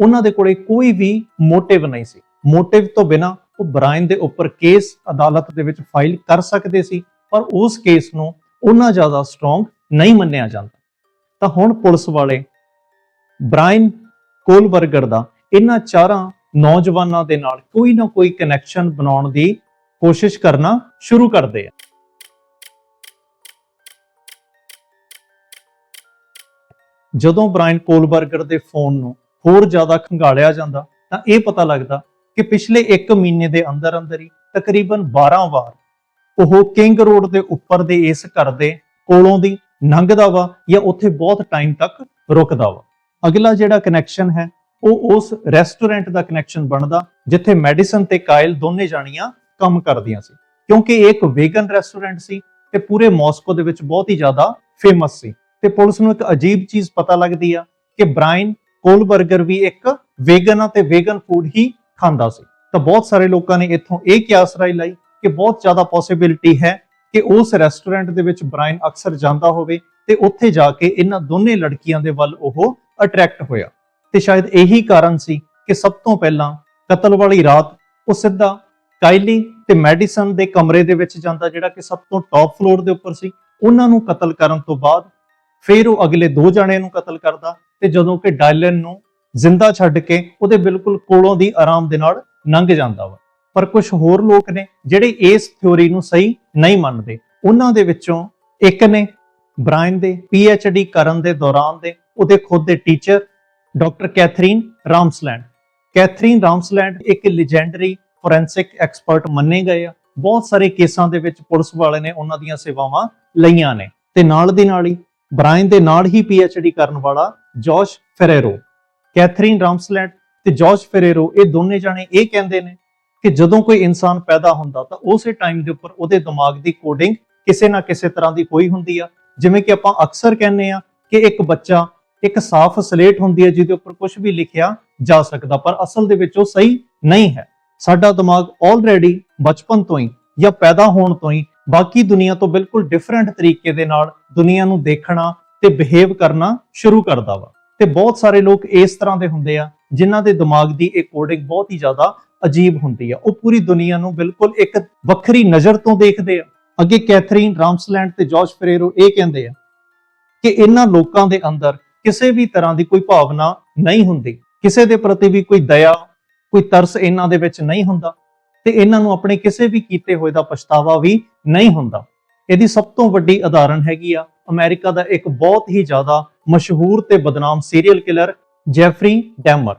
ਉਹਨਾਂ ਦੇ ਕੋਲੇ ਕੋਈ ਵੀ ਮੋਟਿਵ ਨਹੀਂ ਸੀ। ਮੋਟਿਵ ਤੋਂ ਬਿਨਾ ਉਹ ਬ੍ਰਾਇਨ ਦੇ ਉੱਪਰ ਕੇਸ ਅਦਾਲਤ ਦੇ ਵਿੱਚ ਫਾਈਲ ਕਰ ਸਕਦੇ ਸੀ, ਪਰ ਉਸ ਕੇਸ ਨੂੰ ਉਹਨਾਂ ਜ਼ਿਆਦਾ ਸਟਰੋਂਗ ਨਹੀਂ ਮੰਨਿਆ ਜਾਂਦਾ। ਤਾਂ ਹੁਣ ਪੁਲਿਸ ਵਾਲੇ ਬ੍ਰਾਇਨ ਕੋਲਬਰਗਰ ਦਾ ਇਹਨਾਂ ਚਾਰਾਂ ਨੌਜਵਾਨਾਂ ਦੇ ਨਾਲ ਕੋਈ ਨਾ ਕੋਈ ਕਨੈਕਸ਼ਨ ਬਣਾਉਣ ਦੀ ਕੋਸ਼ਿਸ਼ ਕਰਨਾ ਸ਼ੁਰੂ ਕਰਦੇ ਆ। ਜਦੋਂ ਬ੍ਰਾਇਨ ਕੋਲਬਰਗਰ ਦੇ ਫੋਨ ਨੂੰ ਹੋਰ ਜ਼ਿਆਦਾ ਖੰਗਾਲਿਆ ਜਾਂਦਾ, ਤਾਂ ਇਹ ਪਤਾ ਲੱਗਦਾ ਕਿ ਪਿਛਲੇ 1 ਮਹੀਨੇ ਦੇ ਅੰਦਰ ਅੰਦਰ ਹੀ ਤਕਰੀਬਨ 12 ਵਾਰ ਉਹ ਕਿੰਗ ਰੋਡ ਦੇ ਉੱਪਰ ਦੇ ਇਸ ਘਰ ਦੇ ਕੋਲੋਂ ਦੀ ਲੰਘਦਾ ਵਾ ਜਾਂ ਉੱਥੇ ਬਹੁਤ ਟਾਈਮ ਤੱਕ ਰੁਕਦਾ ਵਾ। ਅਗਲਾ ਜਿਹੜਾ ਕਨੈਕਸ਼ਨ ਹੈ, ਉਹ ਉਸ ਰੈਸਟੋਰੈਂਟ ਦਾ ਕਨੈਕਸ਼ਨ ਬਣਦਾ, ਜਿੱਥੇ ਮੈਡੀਸਨ ਤੇ ਕਾਇਲ ਦੋਨੇ ਜਾਣੀਆਂ ਕੰਮ ਕਰਦੀਆਂ ਸੀ। ਕਿਉਂਕਿ ਇਹ ਇੱਕ ਵੇਗਨ ਰੈਸਟੋਰੈਂਟ ਸੀ ਤੇ ਪੂਰੇ ਮਾਸਕੋ ਦੇ ਵਿੱਚ ਬਹੁਤ ਹੀ ਜ਼ਿਆਦਾ ਫੇਮਸ ਸੀ। ਤੇ ਪੁਲਿਸ ਨੂੰ ਇੱਕ ਅਜੀਬ ਚੀਜ਼ ਪਤਾ ਲੱਗਦੀ ਆ ਕਿ ਬ੍ਰਾਇਨ ਕੋਲਬਰਗਰ ਵੀ ਇੱਕ ਵੇਗਨ ਅਤੇ ਵੇਗਨ ਫੂਡ ਹੀ ਖਾਂਦਾ ਸੀ। ਤਾਂ ਬਹੁਤ ਸਾਰੇ ਲੋਕਾਂ ਨੇ ਇੱਥੋਂ ਇਹ ਕਿਆਸ ਰਾਈ ਲਾਈ ਕਿ ਬਹੁਤ ਜ਼ਿਆਦਾ ਪੋਸਿਬਿਲਿਟੀ ਹੈ ਕਿ ਉਸ ਰੈਸਟੋਰੈਂਟ ਦੇ ਵਿੱਚ ਬ੍ਰਾਇਨ ਅਕਸਰ ਜਾਂਦਾ ਹੋਵੇ ਤੇ ਉੱਥੇ ਜਾ ਕੇ ਇਹਨਾਂ ਦੋਨੇ ਲੜਕੀਆਂ ਦੇ ਵੱਲ ਉਹ ਅਟਰੈਕਟ ਹੋਇਆ। ਤੇ ਸ਼ਾਇਦ ਇਹੀ ਕਾਰਨ ਸੀ ਕਿ ਸਭ ਤੋਂ ਪਹਿਲਾਂ ਕਤਲ ਵਾਲੀ ਰਾਤ ਉਹ ਸਿੱਧਾ ਕਾਈਲੀ ਤੇ ਮੈਡੀਸਨ ਦੇ ਕਮਰੇ ਦੇ ਵਿੱਚ ਜਾਂਦਾ ਜਿਹੜਾ ਕਿ ਸਭ ਤੋਂ ਟੌਪ ਫਲੋਰ ਦੇ ਉੱਪਰ ਸੀ। ਉਹਨਾਂ ਨੂੰ ਕਤਲ ਕਰਨ ਤੋਂ ਬਾਅਦ ਫਿਰ ਉਹ ਅਗਲੇ ਦੋ ਜਣੇ ਨੂੰ ਕਤਲ ਕਰਦਾ ਤੇ ਜਦੋਂ ਕਿ ਡਾਇਲਨ ਨੂੰ ਜ਼ਿੰਦਾ ਛੱਡ ਕੇ ਉਹਦੇ ਬਿਲਕੁਲ ਕੋਲੋਂ ਦੀ ਆਰਾਮ ਦੇ ਨਾਲ ਲੰਘ ਜਾਂਦਾ ਵਾ। ਪਰ ਕੁਝ ਹੋਰ ਲੋਕ ਨੇ ਜਿਹੜੇ ਇਸ ਥਿਉਰੀ ਨੂੰ ਸਹੀ ਨਹੀਂ ਮੰਨਦੇ। ਉਹਨਾਂ ਦੇ ਵਿੱਚੋਂ ਇੱਕ ਨੇ ਬ੍ਰਾਇਨ ਦੇ ਡੀ ਕਰਨ ਦੇ ਦੌਰਾਨ ਦੇ ਉਹਦੇ ਖੁਦ ਦੇ teacher doctor Katherine Ramsland. Katherine Ramsland ਇੱਕ ਲੈਜੈਂਡਰੀ ਫੋਰੈਂਸਿਕ ਐਕਸਪਰਟ ਮੰਨੇ ਗਏ ਆ। ਬਹੁਤ ਸਾਰੇ ਕੇਸਾਂ ਦੇ ਵਿੱਚ ਪੁਲਿਸ ਵਾਲੇ ਨੇ ਉਹਨਾਂ ਦੀਆਂ ਸੇਵਾਵਾਂ ਲਈਆਂ ਨੇ। ਤੇ ਨਾਲ ਦੀ ਨਾਲ ਹੀ ਬ੍ਰਾਇਨ ਦੇ ਨਾਲ ਹੀ ਪੀ ਐਚ ਡੀ ਕਰਨ ਵਾਲਾ ਜੋਸ਼ ਫੈਰੇਰੋ, ਕੈਥਰੀਨ ਰਾਮਸਲੈਂਡ ਤੇ ਜੋਸ਼ ਫੈਰੇਰੋ, ਇਹ ਦੋਨੇ ਜਾਣੇ ਇਹ ਕਹਿੰਦੇ ਨੇ ਕਿ ਜਦੋਂ ਕੋਈ ਇਨਸਾਨ ਪੈਦਾ ਹੁੰਦਾ ਤਾਂ ਉਸੇ ਟਾਈਮ ਦੇ ਉੱਪਰ ਉਹਦੇ ਦਿਮਾਗ ਦੀ ਕੋਡਿੰਗ ਕਿਸੇ ਨਾ ਕਿਸੇ ਤਰ੍ਹਾਂ ਦੀ ਹੋਈ ਹੁੰਦੀ ਆ। ਜਿਵੇਂ ਕਿ ਆਪਾਂ ਅਕਸਰ ਕਹਿੰਦੇ ਆ ਕਿ ਇੱਕ ਬੱਚਾ ਇੱਕ ਸਾਫ਼ ਸਲੇਟ ਹੁੰਦੀ ਹੈ ਜਿਹਦੇ ਉੱਪਰ ਕੁਝ ਵੀ ਲਿਖਿਆ ਜਾ ਸਕਦਾ, ਪਰ ਅਸਲ ਦੇ ਵਿੱਚ ਉਹ ਸਹੀ ਨਹੀਂ ਹੈ। ਸਾਡਾ ਦਿਮਾਗ ਆਲਰੇਡੀ ਬਚਪਨ ਤੋਂ ਹੀ ਜਾਂ ਪੈਦਾ ਹੋਣ ਤੋਂ ਹੀ ਬਾਕੀ ਦੁਨੀਆ ਤੋਂ ਬਿਲਕੁਲ ਡਿਫਰੈਂਟ ਤਰੀਕੇ ਦੇ ਨਾਲ ਦੁਨੀਆ ਨੂੰ ਦੇਖਣਾ ਤੇ ਬਿਹੇਵ ਕਰਨਾ ਸ਼ੁਰੂ ਕਰਦਾ ਵਾ। ਤੇ ਬਹੁਤ ਸਾਰੇ ਲੋਕ ਇਸ ਤਰ੍ਹਾਂ ਦੇ ਹੁੰਦੇ ਆ, ਜਿਨ੍ਹਾਂ ਦੇ ਦਿਮਾਗ ਦੀ ਇਹ ਕੋਡਿੰਗ ਬਹੁਤ ਹੀ ਜ਼ਿਆਦਾ ਅਜੀਬ ਹੁੰਦੀ ਆ। ਉਹ ਪੂਰੀ ਦੁਨੀਆ ਨੂੰ ਬਿਲਕੁਲ ਇੱਕ ਵੱਖਰੀ ਨਜ਼ਰ ਤੋਂ ਦੇਖਦੇ ਆ। ਅੱਗੇ ਕੈਥਰੀਨ ਰਾਮਸਲੈਂਡ ਤੇ ਜਾਰਜ ਫਰੇਰੋ ਇਹ ਕਹਿੰਦੇ ਆ ਕਿ ਇਹਨਾਂ ਲੋਕਾਂ ਦੇ ਅੰਦਰ ਕਿਸੇ ਵੀ ਤਰ੍ਹਾਂ ਦੀ ਕੋਈ ਭਾਵਨਾ ਨਹੀਂ ਹੁੰਦੀ। ਕਿਸੇ ਦੇ ਪ੍ਰਤੀ ਵੀ ਕੋਈ ਦਇਆ, ਕੋਈ ਤਰਸ ਇਹਨਾਂ ਦੇ ਵਿੱਚ ਨਹੀਂ ਹੁੰਦਾ ਤੇ ਇਹਨਾਂ ਨੂੰ ਆਪਣੇ ਕਿਸੇ ਵੀ ਕੀਤੇ ਹੋਏ ਦਾ ਪਛਤਾਵਾ ਵੀ ਨਹੀਂ ਹੁੰਦਾ। ਇਹਦੀ ਸਭ ਤੋਂ ਵੱਡੀ ਉਦਾਹਰਣ ਹੈਗੀ ਆ ਅਮਰੀਕਾ ਦਾ ਇੱਕ ਬਹੁਤ ਹੀ ਜ਼ਿਆਦਾ ਮਸ਼ਹੂਰ ਤੇ ਬਦਨਾਮ serial killer Jeffrey Dahmer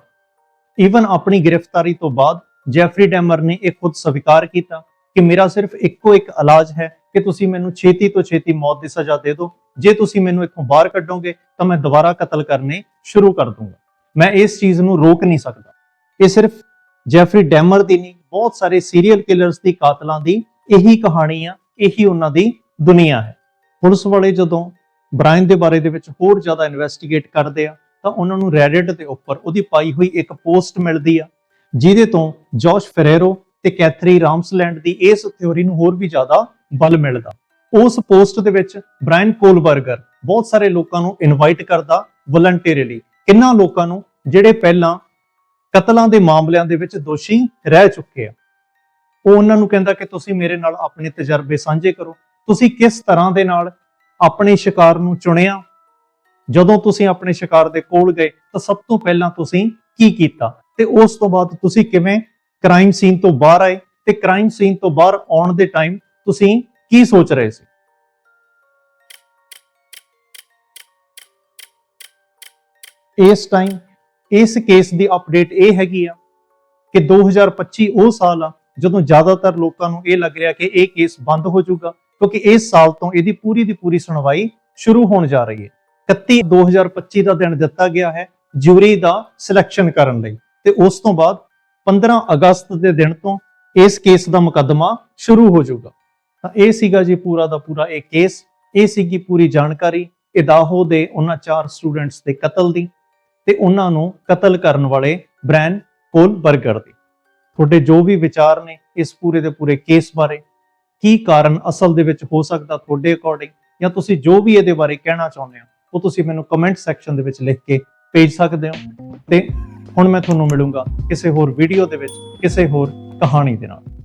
even ਆਪਣੀ ਗ੍ਰਿਫਤਾਰੀ ਤੋਂ ਬਾਅਦ ਜੈਫਰੀ ਡੈਮਰ ਨੇ ਇਹ ਖੁਦ ਸਵੀਕਾਰ ਕੀਤਾ ਕਿ ਮੇਰਾ ਸਿਰਫ ਇੱਕੋ ਇੱਕ ਇਲਾਜ ਹੈ ਕਿ ਤੁਸੀਂ ਮੈਨੂੰ ਛੇਤੀ ਤੋਂ ਛੇਤੀ ਮੌਤ ਦੀ ਸਜ਼ਾ ਦੇ ਦਿਓ। ਜੇ ਤੁਸੀਂ ਮੈਨੂੰ ਇੱਥੋਂ ਬਾਹਰ ਕੱਢੋਗੇ ਤਾਂ ਮੈਂ ਦੁਬਾਰਾ ਕਤਲ ਕਰਨੇ ਸ਼ੁਰੂ ਕਰ ਦੂੰਗਾ। ਮੈਂ ਇਸ ਚੀਜ਼ ਨੂੰ ਰੋਕ ਨਹੀਂ ਸਕਦਾ। ਇਹ ਸਿਰਫ ਜੈਫਰੀ ਡੈਮਰ ਦੀ ਨਹੀਂ, ਬਹੁਤ ਸਾਰੇ ਸੀਰੀਅਲ ਕਿਲਰਸ ਦੀ ਕਾਤਲਾਂ ਦੀ ਇਹੀ ਕਹਾਣੀ ਆ, ਇਹੀ ਉਹਨਾਂ ਦੀ ਦੁਨੀਆ ਹੈ। ਪੁਲਿਸ ਵਾਲੇ ਜਦੋਂ ਬ੍ਰਾਇਨ ਦੇ ਬਾਰੇ ਦੇ ਵਿੱਚ ਹੋਰ ਜ਼ਿਆਦਾ ਇਨਵੈਸਟੀਗੇਟ ਕਰਦੇ ਆ, ਤਾਂ ਉਹਨਾਂ ਨੂੰ ਰੈਡਿਟ ਦੇ ਉੱਪਰ ਉਹਦੀ ਪਾਈ ਹੋਈ ਇੱਕ ਪੋਸਟ ਮਿਲਦੀ ਆ, ਜਿਹਦੇ ਤੋਂ ਜੋਸ਼ ਫਰੇਰੋ ਤੇ ਕੈਥਰੀ ਰਾਮਸਲੈਂਡ ਦੀ ਇਸ ਥਿਉਰੀ ਨੂੰ ਹੋਰ ਵੀ ਜ਼ਿਆਦਾ ਬਲ ਮਿਲਦਾ। ਉਸ ਪੋਸਟ ਦੇ ਵਿੱਚ ਬ੍ਰਾਇਨ ਕੋਲਬਰਗਰ ਬਹੁਤ ਸਾਰੇ ਲੋਕਾਂ ਨੂੰ ਇਨਵਾਈਟ ਕਰਦਾ ਵਲੰਟੀਅਰਲੀ ਕਿੰਨਾ ਲੋਕਾਂ ਨੂੰ? ਜਿਹੜੇ ਪਹਿਲਾਂ ਕਤਲਾਂ ਦੇ ਮਾਮਲਿਆਂ ਦੇ ਵਿੱਚ ਦੋਸ਼ੀ ਰਹਿ ਚੁੱਕੇ ਆ। ਉਹ ਉਹਨਾਂ ਨੂੰ ਕਹਿੰਦਾ ਕਿ ਤੁਸੀਂ ਮੇਰੇ ਨਾਲ ਆਪਣੇ ਤਜਰਬੇ ਸਾਂਝੇ ਕਰੋ। ਤੁਸੀਂ ਕਿਸ ਤਰ੍ਹਾਂ ਦੇ ਨਾਲ ਆਪਣੇ ਸ਼ਿਕਾਰ ਨੂੰ ਚੁਣਿਆ? ਜਦੋਂ ਤੁਸੀਂ ਆਪਣੇ ਸ਼ਿਕਾਰ ਦੇ ਕੋਲ ਗਏ, ਤਾਂ ਸਭ ਤੋਂ ਪਹਿਲਾਂ ਤੁਸੀਂ ਕੀ ਕੀਤਾ? ਤੇ ਉਸ ਤੋਂ ਬਾਅਦ ਤੁਸੀਂ ਕਿਵੇਂ ਕ੍ਰਾਈਮ ਸੀਨ ਤੋਂ ਬਾਹਰ ਆਏ? ਤੇ ਕ੍ਰਾਈਮ ਸੀਨ ਤੋਂ ਬਾਹਰ ਆਉਣ ਦੇ ਟਾਈਮ ਤੁਸੀਂ ਕੀ ਸੋਚ ਰਹੇ ਸੀ? ਇਸ ਟਾਈਮ ਇਸ ਕੇਸ ਦੀ ਅਪਡੇਟ ਇਹ ਹੈਗੀ ਆ ਕਿ 2025 ਉਹ ਸਾਲ ਆ ਜਦੋਂ ਜ਼ਿਆਦਾਤਰ ਲੋਕਾਂ ਨੂੰ ਇਹ ਲੱਗ ਰਿਹਾ ਕਿ ਇਹ ਕੇਸ ਬੰਦ ਹੋ ਜਾਊਗਾ। ਕਿਉਂਕਿ ਇਸ ਸਾਲ ਤੋਂ ਇਹਦੀ ਪੂਰੀ ਦੀ ਪੂਰੀ ਸੁਣਵਾਈ ਸ਼ੁਰੂ ਹੋਣ ਜਾ ਰਹੀ ਹੈ। 31 2025 ਦਾ ਦਿਨ ਦਿੱਤਾ ਗਿਆ ਹੈ ਜਿਊਰੀ ਦਾ ਸਿਲੈਕਸ਼ਨ ਕਰਨ ਲਈ ਤੇ ਉਸ ਤੋਂ ਬਾਅਦ 15 ਅਗਸਤ ਦੇ ਦਿਨ ਤੋਂ ਇਸ ਕੇਸ ਦਾ ਮੁਕੱਦਮਾ ਸ਼ੁਰੂ ਹੋ ਜਾਊਗਾ। ਤਾਂ ਇਹ ਸੀਗਾ ਜੀ ਪੂਰਾ ਦਾ ਪੂਰਾ ਇਹ ਕੇਸ। ਇਹ ਸੀਗੀ ਪੂਰੀ ਜਾਣਕਾਰੀ ਇਦਾਹੋ ਦੇ ਉਹਨਾਂ ਚਾਰ ਸਟੂਡੈਂਟਸ ਦੇ ਕਤਲ ਦੀ ਤੇ ਉਹਨਾਂ ਨੂੰ ਕਤਲ ਕਰਨ ਵਾਲੇ ਬ੍ਰੈਨ ਕੋਲ ਬਰਗਰ ਦੀ। ਤੁਹਾਡੇ ਜੋ ਵੀ ਵਿਚਾਰ ਨੇ ਇਸ ਪੂਰੇ ਦੇ ਪੂਰੇ ਕੇਸ ਬਾਰੇ ਕੀ ਕਾਰਨ ਅਸਲ ਦੇ ਵਿੱਚ ਹੋ ਸਕਦਾ ਤੁਹਾਡੇ ਅਕੋਰਡਿੰਗ ਜਾਂ ਤੁਸੀਂ ਜੋ ਵੀ ਇਹਦੇ ਬਾਰੇ ਕਹਿਣਾ ਚਾਹੁੰਦੇ ਹੋ, ਉਹ ਤੁਸੀਂ ਮੈਨੂੰ ਕਮੈਂਟ ਸੈਕਸ਼ਨ ਦੇ ਵਿੱਚ ਲਿਖ ਕੇ ਭੇਜ ਸਕਦੇ ਹੋ। ਤੇ ਹੁਣ ਮੈਂ ਤੁਹਾਨੂੰ ਮਿਲੂੰਗਾ ਕਿਸੇ ਹੋਰ ਵੀਡੀਓ ਦੇ ਵਿੱਚ, ਕਿਸੇ ਹੋਰ ਕਹਾਣੀ ਦੇ ਨਾਲ।